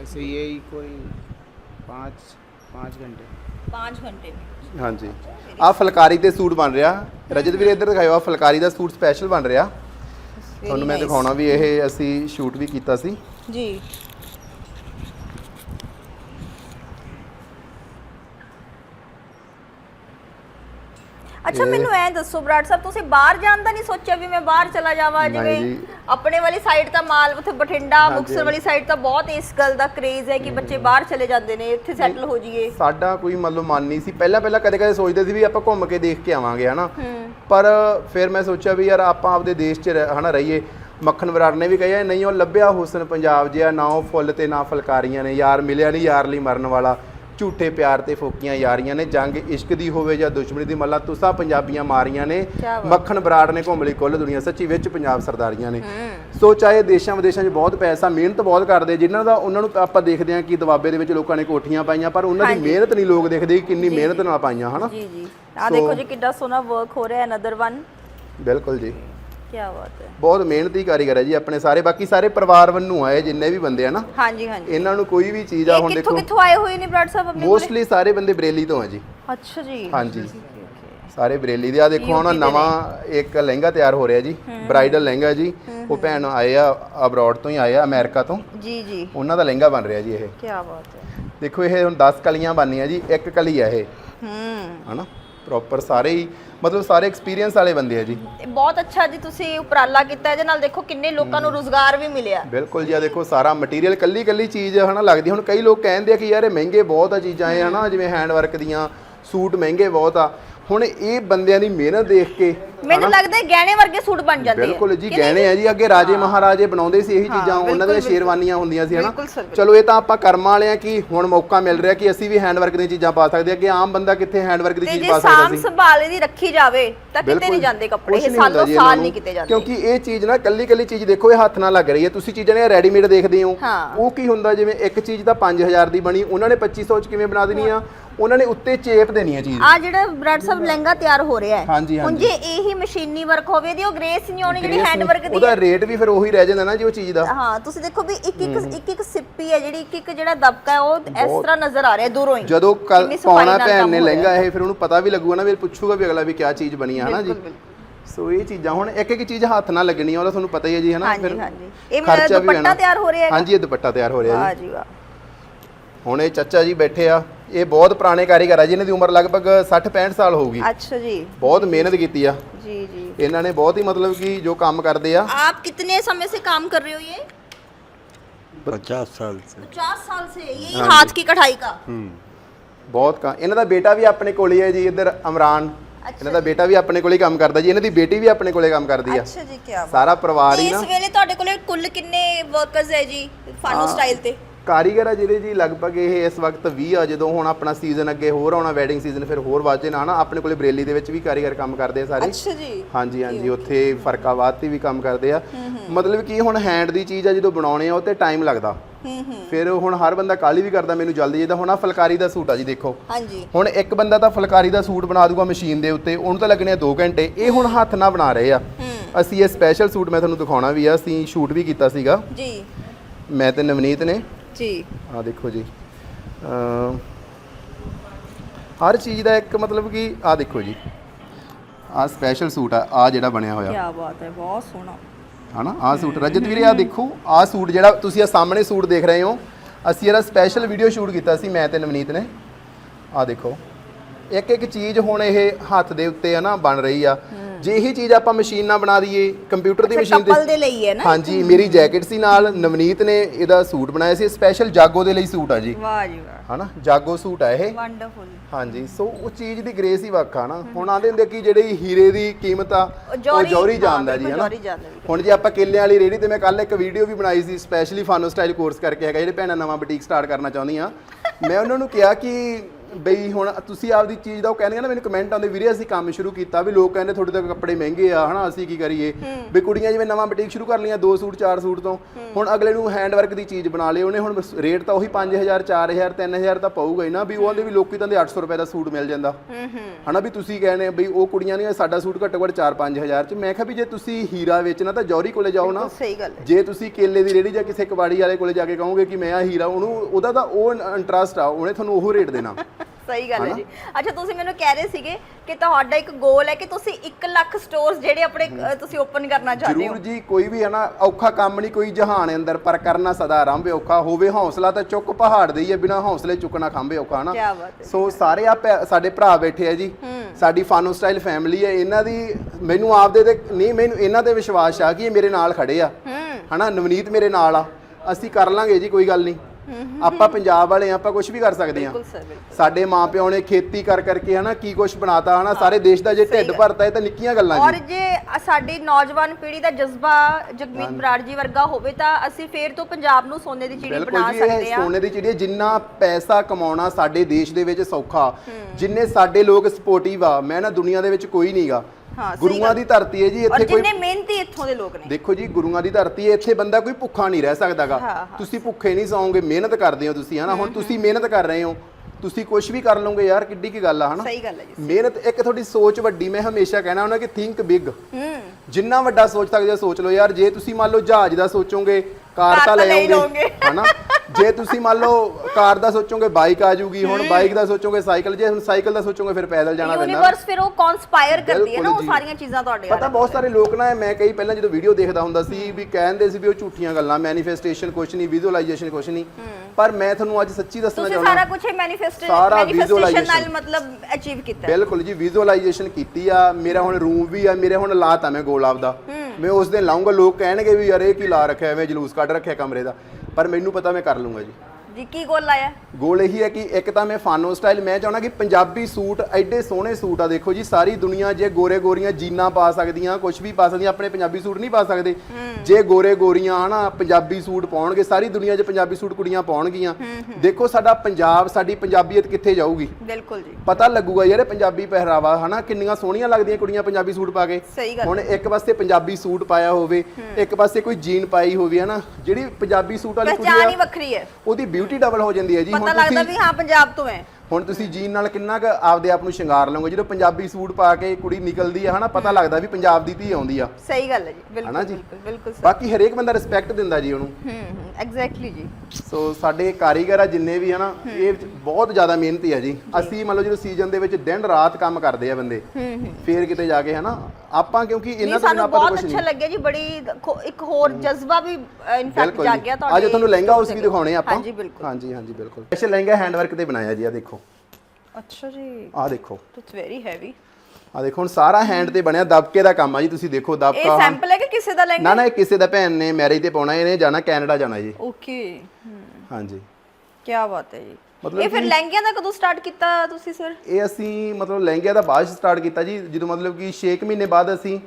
ऐसे यही कोई पाँच पाँच घंटे 5 ਘੰਟੇ ਵਿੱਚ ਹਾਂਜੀ ਆ ਫੁਲਕਾਰੀ ਤੇ ਸੂਟ ਬਣ ਰਿਹਾ ਰਜਤ ਵੀਰ ਇੱਧਰ ਦਿਖਾਇਓ ਆ ਫੁਲਕਾਰੀ ਦਾ ਸੂਟ ਸਪੈਸ਼ਲ ਬਣ ਰਿਹਾ ਤੁਹਾਨੂੰ ਮੈਂ ਦਿਖਾਉਣਾ ਵੀ ਇਹ ਅਸੀਂ ਸ਼ੂਟ ਵੀ ਕੀਤਾ ਸੀ ਜੀ ਅੱਛਾ ਮੈਨੂੰ ਐ ਦੱਸੋ ਬਰਾੜ ਸਾਹਿਬ ਤੁਸੀਂ ਬਾਹਰ ਜਾਣ ਦਾ ਨਹੀਂ ਸੋਚਿਆ ਵੀ ਮੈਂ ਬਾਹਰ ਚਲਾ ਜਾਵਾਂ ਜਿਵੇਂ। ਆਪਣੇ ਵਾਲੀ ਸਾਈਡ ਤਾਂ ਮਾਲ ਉੱਥੇ ਬਠਿੰਡਾ ਹਾਂਜੀ। ਵਾਲੀ ਸਾਈਡ ਤਾਂ ਬਹੁਤ ਇਸ ਗੱਲ ਦਾ ਕ੍ਰੇਜ਼ ਹੈ ਕਿ ਬੱਚੇ ਬਾਹਰ ਚਲੇ ਜਾਂਦੇ ਨੇ ਇੱਥੇ ਸੈਟਲ ਹੋ ਜਾਈਏ। ਸਾਡਾ ਕੋਈ ਮਤਲਬ ਮਨ ਨਹੀਂ ਸੀ। ਪਹਿਲਾਂ ਪਹਿਲਾਂ ਕਦੇ ਕਦੇ ਸੋਚਦੇ ਸੀ ਵੀ ਆਪਾਂ ਘੁੰਮ ਕੇ ਦੇਖ ਕੇ ਆਵਾਂਗੇ ਹਨਾ? ਪਰ ਫਿਰ ਮੈਂ ਸੋਚਿਆ ਵੀ ਯਾਰ ਆਪਾਂ ਆਪਦੇ ਦੇਸ਼ 'ਚ ਹਨਾ ਰਹੀਏ। ਮੱਖਣ ਬਰਾੜ ਨੇ ਵੀ ਕਿਹਾ ਨਹੀਂ ਉਹ ਲੱਭਿਆ ਹੁਸਨ ਪੰਜਾਬ ਜਿਹਾ ਨਾ ਉਹ ਫੁੱਲ ਤੇ ਨਾ ਫਲਕਾਰੀਆਂ ਨੇ ਯਾਰ ਮਿਲਿਆ ਨਹੀਂ ਯਾਰ ਲਈ ਮਰਨ ਵਾਲਾ। ਝੂਠੇ ਪਿਆਰ ਤੇ ਫੋਕੀਆਂ ਯਾਰੀਆਂ ਨੇ। ਜੰਗ ਇਸ਼ਕ ਦੀ ਹੋਵੇ ਜਾਂ ਦੁਸ਼ਮਣੀ ਦੀ ਮੱਲਾ ਤੁਸਾਂ ਪੰਜਾਬੀਆਂ ਮਾਰੀਆਂ ਨੇ। ਮੱਖਣ ਬਰਾੜ ਨੇ ਘੁੰਮ ਲਈ ਕੁੱਲ ਦੁਨੀਆ ਸੱਚੀ ਵਿੱਚ ਪੰਜਾਬ ਸਰਦਾਰੀਆਂ ਨੇ। ਸੋ ਚਾਹੇ ਦੇਸ਼ਾਂ ਵਿਦੇਸ਼ਾਂ 'ਚ ਬਹੁਤ ਪੈਸਾ ਮਿਹਨਤ ਬਹੁਤ ਕਰਦੇ। ਜਿਨ੍ਹਾਂ ਦਾ ਉਹਨਾਂ ਨੂੰ ਆਪਾਂ ਦੇਖਦੇ ਹਾਂ ਕਿ ਦਬਾਬੇ ਦੇ ਵਿੱਚ ਲੋਕਾਂ ਨੇ ਕੋਠੀਆਂ ਪਾਈਆਂ ਪਰ ਉਹਨਾਂ ਦੀ। ਮਿਹਨਤ ਨਹੀਂ ਲੋਕ ਦੇਖਦੇ ਕਿ ਕਿੰਨੀ ਮਿਹਨਤ ਨਾਲ ਪਾਈਆਂ ਹਨਾ? ਜੀ ਜੀ। ਆ ਦੇਖੋ ਜੀ ਕਿੱਡਾ ਸੋਹਣਾ ਵਰਕ ਹੋ ਰਿਹਾ ਹੈ ਅਨਦਰ ਵਨ ਬਿਲਕੁਲ ਜੀ। ਕੀ ਬਾਤ ਹੈ। ਬਹੁਤ ਮਿਹਨਤੀ ਕਾਰੀਗਰ ਹੈ ਜੀ ਆਪਣੇ ਸਾਰੇ ਬਾਕੀ ਸਾਰੇ ਪਰਿਵਾਰ ਵੱਲੋਂ ਆਏ ਜਿੰਨੇ ਵੀ ਬੰਦੇ ਆ ਨਾ ਹਾਂਜੀ ਹਾਂਜੀ। ਇਹਨਾਂ ਨੂੰ ਕੋਈ ਵੀ ਚੀਜ਼ ਆ ਹੁਣ ਕਿੱਥੋਂ ਦੇਖੋ। ਕਿੱਥੋਂ ਆਏ ਹੋਏ ਨੇ ਬਰਾੜ ਸਾਹਿਬ ਆਪਣੇ ਕੋਲੇ ਮੋਸਟਲੀ ਸਾਰੇ ਬੰਦੇ ਬਰੇਲੀ ਤੋਂ ਆ ਜੀ। ਅੱਛਾ ਜੀ। ਹਾਂਜੀ। ਸਾਰੇ ਬਰੇਲੀ ਦੇ। ਆ ਦੇਖੋ ਹੁਣ ਨਵਾਂ ਇੱਕ ਲਹਿੰਗਾ ਤਿਆਰ ਹੋ ਰਿਹਾ ਜੀ ਬ੍ਰਾਈਡਲ ਲਹਿੰਗਾ ਜੀ। ਉਹ ਭੈਣ ਆਏ ਆ ਅਬਰੋਡ ਤੋਂ ਹੀ ਆਏ ਆ ਅਮਰੀਕਾ ਤੋਂ। ਜੀ ਜੀ। ਉਹਨਾਂ ਦਾ ਲਹਿੰਗਾ ਬਣ ਰਿਹਾ ਜੀ ਇਹ। ਕੀ ਬਾਤ ਹੈ। ਦੇਖੋ ਇਹ ਹੁਣ 10 ਕਲੀਆਂ ਬਣਨੀਆਂ ਜੀ ਇੱਕ ਕਲੀ ਆ ਇਹ। ਹੂੰ। ਹਨਾ? ਪ੍ਰੋਪਰ ਸਾਰੇ ਹੀ ਮਤਲਬ ਸਾਰੇ ਐਕਸਪੀਰੀਅੰਸ ਵਾਲੇ ਬੰਦੇ ਆ ਜੀ। ਬਹੁਤ ਅੱਛਾ ਜੀ ਤੁਸੀਂ ਉਪਰਾਲਾ ਕੀਤਾ ਇਹਦੇ ਨਾਲ ਦੇਖੋ ਕਿੰਨੇ ਲੋਕਾਂ ਨੂੰ ਰੋਜ਼ਗਾਰ ਵੀ ਮਿਲਿਆ। ਬਿਲਕੁਲ ਜੀ ਆ ਦੇਖੋ ਸਾਰਾ ਮਟੀਰੀਅਲ ਕੱਲੀ ਕੱਲੀ ਚੀਜ਼ ਹਨਾ ਲੱਗਦੀ। ਹੁਣ ਕਈ ਲੋਕ ਕਹਿੰਦੇ ਆ ਕਿ ਯਾਰ ਇਹ ਮਹਿੰਗੇ ਬਹੁਤ ਆ ਚੀਜ਼ਾਂ ਇਹ ਹਨਾ ਜਿਵੇਂ ਹੈਂਡ ਵਰਕ ਦੀਆਂ ਸੂਟ ਮਹਿੰਗੇ ਬਹੁਤ ਆ। ਹੁਣ ਇਹ ਬੰਦਿਆਂ ਦੀ ਮਿਹਨਤ ਦੇਖ ਕੇ ਮੈਨੂੰ ਲੱਗਦਾ ਹੈ ਗਹਿਣੇ ਵਰਗੇ ਸੂਟ ਬਣ ਜਾਂਦੇ ਆ। ਬਿਲਕੁਲ ਜੀ? ਗਹਿਣੇ ਆ ਜੀ ਅੱਗੇ ਰਾਜੇ ਮਹਾਰਾਜੇ ਬਣਾਉਂਦੇ ਸੀ ਇਹੀ ਚੀਜ਼ਾਂ ਉਹਨਾਂ ਦੀਆਂ ਬਿਲਕੁਲ, ਸ਼ੇਰਵਾਨੀਆਂ ਹੁੰਦੀਆਂ ਸੀ ਹਨਾ। ਚਲੋ ਇਹ ਤਾਂ ਆਪਾਂ ਕਰਮਾਂ ਵਾਲੇ ਆ ਕਿ ਹੁਣ ਮੌਕਾ ਮਿਲ ਰਿਹਾ ਕਿ ਅਸੀਂ ਵੀ ਹੈਂਡ ਵਰਕ ਦੀਆਂ ਚੀਜ਼ਾਂ ਪਾ ਸਕਦੇ ਆ ਕਿ ਆਮ ਬੰਦਾ ਕਿੱਥੇ ਹੈਂਡ ਵਰਕ ਦੀ ਚੀਜ਼ ਜੇ ਪਾ ਸਕਦਾ ਸੀ? ਸੰਭਾਲ ਦੀ ਰੱਖੀ ਜਾਵੇ ਤਾਂ ਕਿਤੇ। ਨਹੀਂ ਜਾਂਦੇ ਕੱਪੜੇ। ਇਹ ਸਾਲੋਂ ਜੀ ਸਾਲ। ਨਹੀਂ ਕਿਤੇ ਜਾਂਦੇ। ਕਿਉਂਕਿ ਇਹ ਚੀਜ਼ ਨਾ ਕੱਲੀ ਕੱਲੀ ਚੀਜ਼ ਦੇਖੋ ਇਹ ਹੱਥ ਨਾਲ ਲੱਗ ਰਹੀ ਹੈ। ਤੁਸੀਂ ਚੀਜ਼ਾਂ ਨੇ ਰੈਡੀਮੇਡ ਦੇਖਦੇ ਹੋ ਹਾਂ। ਉਹ ਕੀ ਹੁੰਦਾ? ਜਿਵੇਂ ਇੱਕ ਚੀਜ਼ ਤਾਂ 5000 ਦੀ ਬਣੀ ਉਹਨਾਂ ਨੇ 2500 ਚ ਕਿਵੇਂ ਬਣਾ ਦੇਣੀ ਆ? ਉਹਨਾਂ ਨੇ ਉੱਤੇ ਚੇਪ ਦੇਣੀ ਆ ਚੀਜ਼। ਆ ਜਿਹੜਾ ਬ੍ਰੈਡ ਸਬ ਲਹਿੰਗਾ ਤਿਆਰ ਹੋ ਰਿਹਾ ਹੈ। ਹਾਂਜੀ, ਹੁਣ ਹਾਂਜੀ। ਜੇ ਇਹੀ ਮਸ਼ੀਨੀ ਵਰਕ ਹੋਵੇ ਦੀ ਉਹ ਗ੍ਰੇਸ ਨਹੀਂ ਆਉਣੀ ਜਿਹੜੀ ਹੈਂਡ ਵਰਕ ਦੀ ਉਹਦਾ ਹੈ। ਰੇਟ ਵੀ ਫਿਰ ਉਹੀ ਰਹਿ ਜਾਂਦਾ ਨਾ ਜੀ ਉਹ ਚੀਜ਼ ਦਾ। ਹਾਂ ਤੁਸੀਂ ਦੇਖੋ ਵੀ ਇੱਕ ਇੱਕ ਇੱਕ ਇੱਕ ਸਿੱਪੀ ਹੈ ਜਿਹੜੀ ਇੱਕ ਇੱਕ ਜਿਹੜਾ ਦਬਕਾ ਹੈ ਉਹ ਇਸ ਤਰ੍ਹਾਂ ਨਜ਼ਰ ਆ ਰਿਹਾ ਦੂਰੋਂ ਹੀ। ਜਦੋਂ ਕੱਲ ਕਿੰਨੀ ਸਫ਼ਾਈ ਪਾਉਣਾ ਨਾਲ ਭੈਣ ਕੰਮ ਨੇ ਹੋ ਲਹਿੰਗਾ ਇਹ ਫਿਰ ਉਹਨੂੰ ਪਤਾ ਵੀ ਲੱਗੂਗਾ ਨਾ ਵੀ ਪੁੱਛੂਗਾ ਵੀ ਅਗਲਾ ਵੀ ਕਿਆ ਚੀਜ਼ ਬਣੀ ਆ ਹਨਾ ਜੀ। ਸੋ ਇਹ ਚੀਜ਼ਾਂ ਹੁਣ ਇੱਕ ਇੱਕ ਚੀਜ਼ ਹੱਥ ਨਾਲ ਲੱਗਣੀ ਆ ਉਹਦਾ ਤੁਹਾਨੂੰ ਪਤਾ ਹੀ ਹੈ ਜੀ ਹਨਾ ਹਾਂਜੀ, ਹਾਂਜੀ। ਇਹ ਖਰਚਾ ਵੀ ਦੁਪੱਟਾ ਹੋਣਾ। ਤਿਆਰ ਹੋ ਰਿਹਾ ਹੈਗਾ? ਹਾਂਜੀ ਇਹ ਦੁਪੱਟਾ ਤਿਆਰ ਹੋ ਰਿਹਾ ਵਾਹ ਜੀ ਜੀ ਵਾਹ। ਹੁਣ ਇਹ ਚਾਚਾ ਜੀ ਬੈਠੇ ਆ। ਇਹ ਬਹੁਤ ਪੁਰਾਣੇ ਕਾਰੀਗਰ ਆ ਜੀ ਇਹਨਾਂ ਦੀ ਉਮਰ ਲਗਭਗ 60 65 ਸਾਲ ਹੋਊਗੀ अच्छा जी ਬਹੁਤ ਮਿਹਨਤ ਕੀਤੀ ਆ जी जी ਇਹਨਾਂ ਨੇ ਬਹੁਤ ਹੀ ਮਤਲਬ ਕਿ ਜੋ ਕੰਮ ਕਰਦੇ ਆ आप कितने समय से काम कर रहे हो ये पचास साल से पचास साल से यही हाँ हाथ की कढ़ाई का ਬਹੁਤ ਕੰਮ ਇਹਨਾਂ ਦਾ ਬੇਟਾ ਵੀ ਆਪਣੇ ਕੋਲ ਹੀ ਹੈ ਜੀ ਇੱਧਰ ਇਮਰਾਨ ਇਹਨਾਂ ਦਾ ਬੇਟਾ ਵੀ ਆਪਣੇ ਕੋਲ ਹੀ ਕੰਮ ਕਰਦਾ ਜੀ ਇਹਨਾਂ ਦੀ ਬੇਟੀ ਵੀ ਆਪਣੇ ਕੋਲੇ ਕੰਮ ਕਰਦੀ ਆ अच्छा जी क्या बात ਸਾਰਾ ਪਰਿਵਾਰ ਤੇ ਹੀ ਇਸ ਨਾ ਵੇਲੇ ਤੁਹਾਡੇ ਕੋਲੇ ਕੁੱਲ ਕਿੰਨੇ ਵਰਕਰਸ ਹੈ ਜੀ ਫਾਨੋ ਹਾਂ। ਸਟਾਈਲ ਤੇ ਕਾਰੀਗਰ ਆ ਜਿਹੜੇ ਜੀ ਲਗਭਗ ਇਹ ਇਸ ਵਕਤ 20 ਆ ਜਦੋਂ ਹੁਣ ਆਪਣਾ ਸੀਜ਼ਨ ਅੱਗੇ ਹੋਰ ਆਉਣਾ ਵੈਡਿੰਗ ਸੀਜ਼ਨ ਫਿਰ ਹੋਰ ਵੱਧ ਜਾਣਾ ਹਨਾ? ਆਪਣੇ ਕੋਲੇ ਬਰੇਲੀ ਦੇ ਵਿੱਚ ਵੀ ਕਾਰੀਗਰ ਕੰਮ ਕਰਦੇ ਆ ਸਾਰੇ। ਅੱਛਾ ਜੀ। ਹਾਂਜੀ ਹਾਂਜੀ ਉੱਥੇ ਫਰਕਾਬਾਦ ਤੇ ਵੀ ਕੰਮ ਕਰਦੇ ਆ। ਮਤਲਬ ਕਿ ਹੁਣ ਹੈਂਡ ਦੀ ਚੀਜ਼ ਆ ਜਦੋਂ ਬਣਾਉਣੇ ਆ ਉਹ ਤੇ ਟਾਈਮ ਲੱਗਦਾ। ਫਿਰ ਹੁਣ ਹਰ ਬੰਦਾ ਕਾਲੀ ਵੀ ਕਰਦਾ ਮੈਨੂੰ ਜਲਦੀ ਜਿੱਦਾਂ ਹੁਣ ਆ ਫੁਲਕਾਰੀ ਦਾ ਸੂਟ ਆ ਜੀ ਦੇਖੋ। ਹਾਂਜੀ। ਹੁਣ ਇੱਕ ਬੰਦਾ ਤਾਂ ਫੁਲਕਾਰੀ ਦਾ ਸੂਟ ਬਣਾ ਦੂਗਾ ਮਸ਼ੀਨ ਦੇ ਉੱਤੇ ਉਹਨੂੰ ਤਾਂ ਲੱਗਣੇ 2 ਘੰਟੇ ਇਹ ਹੁਣ ਹੱਥ ਨਾਲ ਬਣਾ ਰਹੇ ਆ। ਅਸੀਂ ਇਹ ਸਪੈਸ਼ਲ ਸੂਟ ਮੈਂ ਤੁਹਾਨੂੰ ਦਿਖਾਉਣਾ ਵੀ ਆ ਅਸੀਂ ਸ਼ੂਟ ਵੀ ਕੀਤਾ ਸੀਗਾ। ਜੀ। ਮੈਂ ਤੇ ਨਵਨੀਤ ਨੇ ਜੀ। ਆ ਦੇਖੋ ਜੀ। ਅਮ ਹਰ ਚੀਜ਼ ਦਾ ਇੱਕ ਮਤਲਬ ਕਿ ਆ ਦੇਖੋ ਜੀ। ਆ ਸਪੈਸ਼ਲ ਸੂਟ ਆ ਆ ਜਿਹੜਾ ਬਣਿਆ ਹੋਇਆ। ਕੀ ਬਾਤ ਹੈ ਬਹੁਤ ਸੋਹਣਾ। ਹਨਾ ਆ ਸੂਟ। ਰਜਤ ਵੀਰੇ ਆ ਦੇਖੋ ਆ ਸੂਟ ਜਿਹੜਾ ਤੁਸੀਂ ਆ ਸਾਹਮਣੇ ਸੂਟ ਦੇਖ ਰਹੇ ਹੋ ਅਸੀਂ ਇਹਦਾ ਸਪੈਸ਼ਲ ਵੀਡੀਓ ਸ਼ੂਟ ਕੀਤਾ ਸੀ ਮੈਂ ਤੇ ਨਵਨੀਤ ਨੇ। ਆ ਦੇਖੋ ਇੱਕ ਇੱਕ ਚੀਜ਼ ਹੁਣ ਇਹ ਹੱਥ ਦੇ ਉੱਤੇ ਹੈ ਨਾ ਬਣ ਰਹੀ ਆ। ਜੇ ਇਹੀ ਚੀਜ਼ ਆਪਾਂ ਮਸ਼ੀਨ ਨਾਲ ਬਣਾ ਦਈਏ ਕੰਪਿਊਟਰ ਦੀ ਮਸ਼ੀਨ couple ਦੇ ਲਈ ਹੈ ਨਾ? ਹਾਂਜੀ ਮੇਰੀ ਜੈਕਟ ਸੀ ਨਾਲ ਨਵਨੀਤ ਨੇ ਇਹਦਾ ਸੂਟ ਬਣਾਇਆ ਸੀ ਸਪੈਸ਼ਲ ਜਾਗੋ ਦੇ ਲਈ ਸੂਟ ਆ ਜੀ। ਵਾਹ ਜੀ ਵਾਹ। ਹਨਾ ਜਾਗੋ ਸੂਟ ਆ ਇਹ। ਵੰਡਰਫੁਲ ਹਾਂਜੀ ਸੋ ਉਹ ਚੀਜ਼ ਦੀ ਗ੍ਰੇਸ ਹੀ ਵੱਖਾ ਨਾ। ਹੁਣ ਆਂਦੇ ਹੁੰਦੇ ਕਿ ਜਿਹੜੀ ਹੀਰੇ ਦੀ ਕੀਮਤ ਆ ਉਹ ਹਾਂ, ਜਾਣਦਾ ਜੀ ਹਨਾ। ਹੁਣ ਜੇ ਆਪਾਂ ਕੇਲਿਆਂ ਵਾਲੀ ਰੇੜੀ ਤੇ ਮੈਂ ਕੱਲ ਇੱਕ ਵੀਡੀਓ ਵੀ ਬਣਾਈ ਸੀ ਸਪੈਸ਼ਲੀ ਫਾਨੋ ਸਟਾਈਲ ਕੋਰਸ ਕਰਕੇ ਹੈਗਾ ਜਿਹੜੇ ਭੈਣਾਂ ਨਵਾਂ ਬੁਟੀਕ ਸਟਾਰਟ ਕਰਨਾ ਚਾਹੁੰਦੀਆਂ। ਮੈਂ ਉਹਨਾਂ ਨੂੰ ਕਿਹਾ ਕਿ ਬਈ ਹੁਣ ਤੁਸੀਂ ਆਪਦੀ ਚੀਜ਼ ਦਾ ਉਹ ਕਹਿੰਦੇ ਨਾ ਮੈਨੂੰ ਕਮੈਂਟ ਆਉਂਦੇ ਵੀਰੇ ਅਸੀਂ ਕੰਮ ਸ਼ੁਰੂ ਕੀਤਾ ਵੀ ਲੋਕ ਕਹਿੰਦੇ ਤੁਹਾਡੇ ਤਾਂ ਕੱਪੜੇ ਮਹਿੰਗੇ ਆ ਹਨਾ ਅਸੀਂ ਕੀ ਕਰੀਏ? ਵੀ ਕੁੜੀਆਂ ਜਿਵੇਂ ਨਵਾਂ ਬੁਟੀਕ ਸ਼ੁਰੂ ਕਰ ਲਈਆਂ ਦੋ ਸੂਟ ਚਾਰ ਸੂਟ ਤੋਂ। ਹੁਣ ਅਗਲੇ ਨੂੰ ਹੈਂਡ ਵਰਕ ਦੀ ਚੀਜ਼ ਬਣਾ ਲਈ ਉਹਨੇ ਹੁਣ ਰੇਟ ਤਾਂ ਉਹੀ 5000 4000 3000 ਤਾਂ ਪਊਗਾ ਹੀ ਨਾ ਵੀ ਉਹਦੇ ਵੀ ਲੋਕੀ ਤਾਂ ਦੇ 800 ਰੁਪਏ ਦਾ ਸੂਟ ਮਿਲ ਜਾਂਦਾ। ਹਨਾ ਵੀ ਤੁਸੀਂ ਕਹਿੰਦੇ ਬਈ ਉਹ ਕੁੜੀਆਂ ਨਹੀਂ ਸਾਡਾ ਸੂਟ ਘੱਟੋ ਘੱਟ 4-5000 ਚ। ਮੈਂ ਕਿਹਾ ਵੀ ਜੇ ਤੁਸੀਂ ਹੀਰਾ ਵੇਚਣਾ ਤਾਂ ਜੌਹਰੀ ਕੋਲੇ ਜਾਓ ਨਾ। ਜੇ ਤੁਸੀਂ ਕੇਲੇ ਦੀ ਰੇੜੀ ਜਾਂ ਕਿਸੇ ਕਬਾੜੀ ਵਾਲੇ ਕੋਲੇ ਜਾ ਕੇ ਕਹੋਗੇ ਕਿ ਮੈਂ ਆ ਹੀਰਾ ਉਹਨੂੰ ਉਹਦਾ ਤਾਂ ਉਹ ਇੰਟਰਸਟ ਆ ਉਹਨੇ ਤੁਹਾਨੂੰ ਉਹ ਰੇਟ ਦੇਣਾ। ਸਹੀ ਗੱਲ ਹੈ ਜੀ। ਅੱਛਾ ਤੁਸੀਂ ਮੈਨੂੰ ਕਹਿ ਰਹੇ ਸੀਗੇ ਕਿ ਤੁਹਾਡਾ ਇੱਕ ਗੋਲ ਹੈ ਕਿ ਤੁਸੀਂ 1 ਲੱਖ ਸਟੋਰਸ ਜਿਹੜੇ ਆਪਣੇ ਅ, ਤੁਸੀਂ ਓਪਨ ਕਰਨਾ ਚਾਹੁੰਦੇ ਹੋ। ਜ਼ਰੂਰ ਜੀ ਕੋਈ ਵੀ ਹੈ ਨਾ ਔਖਾ ਕੰਮ ਨਹੀਂ ਕੋਈ ਜਹਾਨ ਅੰਦਰ ਪਰ ਕਰਨਾ ਸਦਾ ਆਰੰਭ ਔਖਾ। ਹੋਵੇ ਹੌਸਲਾ ਤਾਂ ਚੁੱਕ ਪਹਾੜ ਦੇ ਹੀ ਹੈ ਬਿਨਾ ਹੌਸਲੇ ਚੁੱਕਣਾ ਖੰਭੇ ਔਖਾ ਹਨਾ? ਕਿਆ ਬਾਤ ਹੈ। ਸੋ ਸਾਰੇ ਆ ਭੈ- ਸਾਡੇ ਭਰਾ ਬੈਠੇ ਆ ਜੀ। ਸਾਡੀ ਫਾਨੋ ਸਟਾਈਲ ਫੈਮਿਲੀ ਹੈ। ਇਹਨਾਂ ਦੀ ਮੈਨੂੰ ਆਪਦੇ ਤੇ ਨਹੀਂ ਮੈਨੂੰ ਇਹਨਾਂ ਤੇ ਵਿਸ਼ਵਾਸ ਆ ਕਿ ਇਹ ਮੇਰੇ ਨਾਲ ਖੜੇ ਆ। ਹਨਾ ਨਵਨੀਤ ਮੇਰੇ ਨਾਲ ਆ। ਅਸੀਂ ਕਰ ਲਾਂਗੇ ਜੀ ਕੋਈ ਗੱਲ ਨਹੀਂ। ਆਪਾਂ ਪੰਜਾਬ ਵਾਲੇ ਆ ਆਪਾਂ ਕੁਝ ਵੀ ਕਰ ਸਕਦੇ ਆ ਬਿਲਕੁਲ ਸਰ ਬਿਲਕੁਲ ਸਾਡੇ ਮਾਪਿਓ ਨੇ ਖੇਤੀ ਕਰ ਕਰਕੇ ਹਨਾ ਕੀ ਕੁਝ ਬਣਾਤਾ ਹਨਾ ਸਾਰੇ ਦੇਸ਼ ਦਾ ਜੇ ਢਿੱਡ ਭਰਤਾ ਇਹ ਤਾਂ ਨਿੱਕੀਆਂ ਗੱਲਾਂ ਔਰ ਜੀ ਸਾਡੀ ਨੌਜਵਾਨ ਪੀੜ੍ਹੀ ਦਾ ਜਜ਼ਬਾ ਜਗਮੀਤ ਬਰਾੜ ਜੀ ਵਰਗਾ ਹੋਵੇ ਤਾਂ ਅਸੀਂ ਫੇਰ ਤੋਂ ਪੰਜਾਬ ਨੂੰ ਸੋਨੇ ਦੀ ਚਿੜੀ ਬਿਲਕੁਲ ਬਣਾ ਜੀ ਸਕਦੇ ਇਹ ਆ ਸੋਨੇ ਦੀ ਚਿੜੀ ਹੈ। ਜਿੰਨਾ ਪੈਸਾ ਕਮਾਉਣਾ ਸਾਡੇ ਦੇਸ਼ ਦੇ ਵਿੱਚ ਸੌਖਾ। ਜਿੰਨੇ ਸਾਡੇ ਲੋਕ ਸਪੋਰਟਿਵ ਆ ਮੈਂ ਨਾ ਦੁਨੀਆ ਦੇ ਵਿੱਚ ਕੋਈ ਨਹੀਂਗਾ ਹਾਂ, ਸਹੀ ਗੁਰੂਆਂ ਗੱਲ। ਦੀ ਧਰਤੀ ਹੈ ਜੀ ਔਰ ਇੱਥੇ ਕੋਈ ਜਿੰਨੇ ਮਿਹਨਤੀ ਇੱਥੋਂ ਦੇ ਲੋਕ ਨੇ। ਦੇਖੋ ਜੀ ਗੁਰੂਆਂ ਦੀ ਧਰਤੀ ਹੈ ਇੱਥੇ ਬੰਦਾ ਕੋਈ ਭੁੱਖਾ ਨਹੀਂ ਰਹਿ ਸਕਦਾਗਾ। ਹਾਂ, ਹਾਂ। ਤੁਸੀਂ ਭੁੱਖੇ ਨਹੀਂ ਸੌਂਗੇ ਮਿਹਨਤ ਕਰਦੇ ਹੋ ਤੁਸੀਂ ਹਨਾ? ਹੁਣ ਤੁਸੀਂ ਮਿਹਨਤ ਕਰ ਰਹੇ ਹੋ ਤੁਸੀਂ ਕੁਝ ਵੀ ਕਰ ਲਓਗੇ ਯਾਰ ਕਿੱਡੀ ਕੀ ਗੱਲ ਆ ਹਨਾ? ਸਹੀ ਗੱਲ ਹੈ ਜੀ ਮਿਹਨਤ ਇੱਕ ਤੁਹਾਡੀ ਸੋਚ ਵੱਡੀ ਮੈਂ ਹਮੇਸ਼ਾ ਕਹਿਣਾ ਹੁੰਦਾ ਕਿ ਥਿੰਕ ਬਿਗ ਹੂੰ। ਜਿੰਨਾ ਵੱਡਾ ਸੋਚ ਸਕਦੇ ਹੋ ਸੋਚ ਲਓ ਯਾਰ ਜੇ ਤੁਸੀਂ ਮੰਨ ਲਓ ਜਹਾਜ਼ ਦਾ ਸੋਚੋਗੇ ਕਾਰ ਤਾਂ ਲੈ ਲਓਗੇ। ਹਨਾ? ਜੇ ਤੁਸੀਂ ਮੰਨ ਲਓ ਕਾਰ ਦਾ ਸੋਚੋਗੇ ਬਾਈਕ ਆ ਜੂਗੀ ਹੁਣ ਬਾਈਕ ਦਾ ਸੋਚੋਗੇ ਸਾਈਕਲ ਜੇ ਹੁਣ ਸਾਈਕਲ ਦਾ ਸੋਚੋਗੇ ਫਿਰ ਪੈਦਲ ਜਾਣਾ ਪੈਂਦਾ। ਯੂਨੀਵਰਸ ਫਿਰ ਉਹ ਕਨਸਪਾਇਰ ਕਰਦੀ ਹੈ ਨਾ ਉਹ। ਸਾਰੀਆਂ ਚੀਜ਼ਾਂ ਤੁਹਾਡੇ ਪਤਾ ਬਹੁਤ ਸਾਰੇ ਲੋਕ ਨਾ ਮੈਂ ਕਈ ਪਹਿਲਾਂ ਜਦੋਂ ਵੀਡੀਓ ਦੇਖਦਾ ਹੁੰਦਾ ਸੀ ਵੀ ਕਹਿੰਦੇ ਸੀ ਵੀ ਉਹ ਝੂਠੀਆਂ ਗੱਲਾਂ ਮੈਨੀਫੈਸਟੇਸ਼ਨ ਕੁਛ ਨਹੀਂ ਵਿਜ਼ੂਅਲਾਈਜੇਸ਼ਨ ਕੁਛ ਨਹੀਂ। ਪਰ ਮੈਂ ਤੁਹਾਨੂੰ ਅੱਜ ਸੱਚੀ ਦੱਸਣਾ ਚਾਹੁੰਦਾ ਸਾਰਾ ਕੁਝ ਸਾਰਾ ਮੈਨੀਫੈਸਟੇਸ਼ਨ ਨਾਲ। ਮਤਲਬ ਅਚੀਵ ਕੀਤਾ। ਬਿਲਕੁਲ ਜੀ ਵਿਜ਼ੂਅਲਾਈਜੇਸ਼ਨ ਕੀਤੀ ਆ। ਮੇਰਾ ਹੁਣ ਰੂਮ ਵੀ ਆ ਮੇਰੇ ਹੁਣ ਲਾਤਾ ਮੈਂ ਗੋਲ ਆਪਦਾ। ਮੈਂ ਉਸ ਦਿਨ ਲਾਉਂਗਾ ਲੋਕ ਕਹਿਣਗੇ ਵੀ ਯਾਰ ਇਹ ਕੀ ਲਾ ਰੱਖਿਆ ਐਵੇਂ ਜਲੂਸ ਕੱਢ ਰੱਖਿਆ ਕਮਰੇ ਦਾ ਪਰ ਮੈਨੂੰ ਪਤਾ ਮੈਂ ਕਰ ਲੂੰਗਾ ਜੀ। ਜੀ ਕੀ ਗੋਲ ਲਾਇਆ? ਗੋਲ ਇਹੀ ਹੈ ਕਿ ਇੱਕ ਤਾਂ ਮੈਂ ਫਾਨੋ ਸਟਾਈਲ ਮੈਂ ਚਾਹਣਾ ਕਿ ਪੰਜਾਬੀ ਸੂਟ ਐਡੇ ਸੋਹਣੇ ਸੂਟ ਆ ਦੇਖੋ ਜੀ ਸਾਰੀ ਦੁਨੀਆ ਜੇ ਗੋਰੇ ਗੋਰੀਆਂ ਜੀਨਾਂ ਪਾ ਸਕਦੀਆਂ ਕੁਝ ਵੀ ਪਾ ਸਕਦੀਆਂ ਆਪਣੇ ਪੰਜਾਬੀ ਸੂਟ ਨਹੀਂ ਪਾ ਸਕਦੇ। ਜੇ ਗੋਰੇ ਗੋਰੀਆਂ ਹਨਾ ਪੰਜਾਬੀ ਸੂਟ ਪਾਉਣਗੇ ਸਾਰੀ ਦੁਨੀਆ 'ਚ ਪੰਜਾਬੀ ਸੂਟ ਕੁੜੀਆਂ ਪਾਉਣਗੀਆਂ। ਦੇਖੋ ਸਾਡਾ ਪੰਜਾਬ ਸਾਡੀ ਪੰਜਾਬੀਅਤ ਕਿੱਥੇ ਜਾਊਗੀ? ਬਿਲਕੁਲ ਜੀ। ਪਤਾ ਲੱਗੂਗਾ ਯਾਰ ਇਹ ਪੰਜਾਬੀ ਪਹਿਰਾਵਾ ਹਨਾ ਕਿੰਨੀਆਂ ਸੋਹਣੀਆਂ ਲੱਗਦੀਆਂ ਕੁੜੀਆਂ ਪੰਜਾਬੀ ਸੂਟ ਪਾ ਕੇ। ਸਹੀ ਗੱਲ। ਹੁਣ ਇੱਕ ਪਾਸੇ ਪੰਜਾਬੀ ਸੂਟ ਪਾਇਆ ਹੋਵੇ ਇੱਕ ਪਾਸੇ ਕੋਈ ਜੀਨ ਪਾਈ ਹੋਵੇ ਹਨਾ ਜਿਹੜੀ ਪੰਜਾਬੀ ਸੂਟ ਵਾਲੀ ਕੁੜੀ ਆ ਵੱਖਰੀ ਹੈ। ਉਹਦੀ ਬਿਊਟੀ ਡਬਲ ਹੋ ਜਾਂਦੀ ਹੈ ਜੀ। ਪਤਾ ਲੱਗਦਾ ਵੀ ਹਾਂ ਪੰਜਾਬ ਤੋਂ ਹੈ। ਹੁਣ ਤੁਸੀਂ ਜੀਨ ਨਾਲ ਕਿੰਨਾ ਕੁ ਆਪਦੇ ਆਪ ਨੂੰ ਸ਼ਿੰਗਾਰ ਲਓਗੇ ਜਦੋਂ ਪੰਜਾਬੀ ਸੂਟ ਪਾ ਕੇ ਕੁੜੀ ਨਿਕਲਦੀ ਆ ਹਨਾ ਪਤਾ ਲੱਗਦਾ ਵੀ ਪੰਜਾਬ ਦੀ ਧੀ ਆਉਂਦੀ ਆ। ਸਹੀ ਗੱਲ ਹੈ ਜੀ ਬਿਲਕੁਲ ਹਨਾ ਜੀ? ਬਿਲਕੁਲ ਬਾਕੀ ਹਰੇਕ ਬੰਦਾ ਰਿਸਪੈਕਟ ਦਿੰਦਾ ਜੀ ਉਹਨੂੰ। ਹੂੰ ਹੂੰ ਐਗਜ਼ੈਕਟਲੀ ਜੀ। ਸੋ ਸਾਡੇ ਕਾਰੀਗਰ ਆ ਜਿੰਨੇ ਵੀ ਹਨਾ ਇਹ ਬਹੁਤ ਜ਼ਿਆਦਾ ਮਿਹਨਤੀ ਆ ਜੀ। ਅਸੀਂ ਮੰਨ ਲਓ ਜਦੋਂ ਸੀਜ਼ਨ ਦੇ ਵਿੱਚ ਦਿਨ ਰਾਤ ਕੰਮ ਕਰਦੇ ਆ ਬੰਦੇ ਹੂੰ ਹੂੰ। ਫੇਰ ਕਿਤੇ ਜਾ ਕੇ ਹਨਾ ਆਪਾਂ ਕਿਉਂਕਿ ਨਹੀਂ ਇਹਨਾਂ ਤੋਂ ਬਿਨਾਂ ਸਾਨੂੰ ਆਪਾਂ ਤਾਂ ਬਹੁਤ ਕੁਝ ਅੱਛਾ ਨਹੀਂ। ਲੱਗਿਆ ਜੀ ਬੜੀ ਖੋ- ਇੱਕ ਹੋਰ ਜਜ਼ਬਾ ਵੀ ਇਨਫੈਕਟ ਬਿਲਕੁਲ ਜਾਗਿਆ ਜੀ। ਤੁਹਾਡੇ ਅੱਜ ਤੁਹਾਨੂੰ ਲਹਿੰਗਾ ਉਸ ਵੀ ਦਿਖਾਉਣੇ ਆਪਾਂ। ਹਾਂਜੀ ਬਿਲਕੁਲ। ਹਾਂਜੀ ਹਾਂਜੀ ਬਿਲਕੁਲ। ਸਪੈਸ਼ਲ ਲਹਿੰਗਾ ਹੈਂਡ ਵਰਕ ਤੇ ਬਣਾਇਆ ਜੀ ਆ ਦੇਖੋ। ਅੱਛਾ ਜੀ। ਆ ਦੇਖੋ। ਇਟਸ ਵੈਰੀ ਹੈਵੀ ਆ ਦੇਖੋ ਹੁਣ ਸਾਰਾ ਹੈਂਡ ਤੇ ਬਣਿਆ ਦਬਕੇ ਦਾ ਕੰਮ ਆ ਜੀ ਤੁਸੀਂ ਦੇਖੋ ਇਹ ਦਬਕਾ ਸੈਂਪਲ ਹੈ ਕਿ ਕਿਸੇ ਦਾ ਨਾ ਲਹਿੰਗਾ? ਨਾ ਇਹ ਕਿਸੇ ਦਾ ਭੈਣ ਨੇ ਮੈਰਿਜ ਤੇ ਪਾਉਣਾ ਇਹਨੇ ਜਾਣਾ ਕੈਨੇਡਾ ਜਾਣਾ ਜੀ। ਓਕੇ ਹਾਂਜੀ। ਕੀ ਬਾਤ ਹੈ ਜੀ। ਮਤਲਬ ਇਹ ਫਿਰ ਲਹਿੰਗਿਆਂ ਦਾ ਕਦੋਂ ਸਟਾਰਟ ਕੀਤਾ ਤੁਸੀਂ ਸਰ ਇਹ ਅਸੀਂ ਮਤਲਬ ਲਹਿੰਗਿਆਂ ਦਾ ਬਾਅਦ ਸਟਾਰਟ ਕੀਤਾ ਜੀ ਜਦੋਂ ਮਤਲਬ ਕਿ 6 ਮਹੀਨੇ ਬਾਅਦ ਅਸੀਂ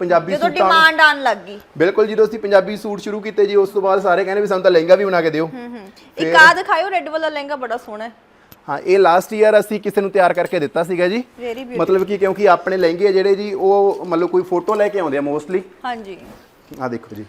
ਪੰਜਾਬੀ ਜਦੋਂ ਸੂਟਾਂ ਡਿਮਾਂਡ ਆਣ ਲੱਗ ਗਈ। ਬਿਲਕੁਲ ਜਦੋਂ ਅਸੀਂ ਪੰਜਾਬੀ ਸੂਟ ਸ਼ੁਰੂ ਕੀਤੇ ਜੀ ਉਸ ਤੋਂ ਬਾਅਦ ਸਾਰੇ ਕਹਿੰਦੇ ਵੀ ਸਾਨੂੰ ਤਾਂ ਲਹਿੰਗਾ ਵੀ ਬਣਾ ਕੇ ਦਿਓ। ਹੂੰ ਹੂੰ। ਇੱਕ ਆ ਦਿਖਾਇਓ ਰੈੱਡ ਵਾਲਾ ਲਹਿੰਗਾ ਬੜਾ ਸੋਹਣਾ ਹੈ। ਹਾਂ ਇਹ ਲਾਸਟ ਈਅਰ ਅਸੀਂ ਕਿਸੇ ਨੂੰ ਤਿਆਰ ਕਰਕੇ ਦਿੱਤਾ ਸੀਗਾ ਜੀ। ਮਤਲਬ ਕਿ ਕਿਉਂਕਿ ਆਪਣੇ ਲਹਿੰਗੇ ਜਿਹੜੇ ਜੀ ਉਹ ਮਤਲਬ ਕੋਈ ਫੋਟੋ ਲੈ ਕੇ ਆਉਂਦੇ ਆ ਮੋਸਟਲੀ ਹਾਂਜੀ। ਆ ਦੇਖੋ ਜੀ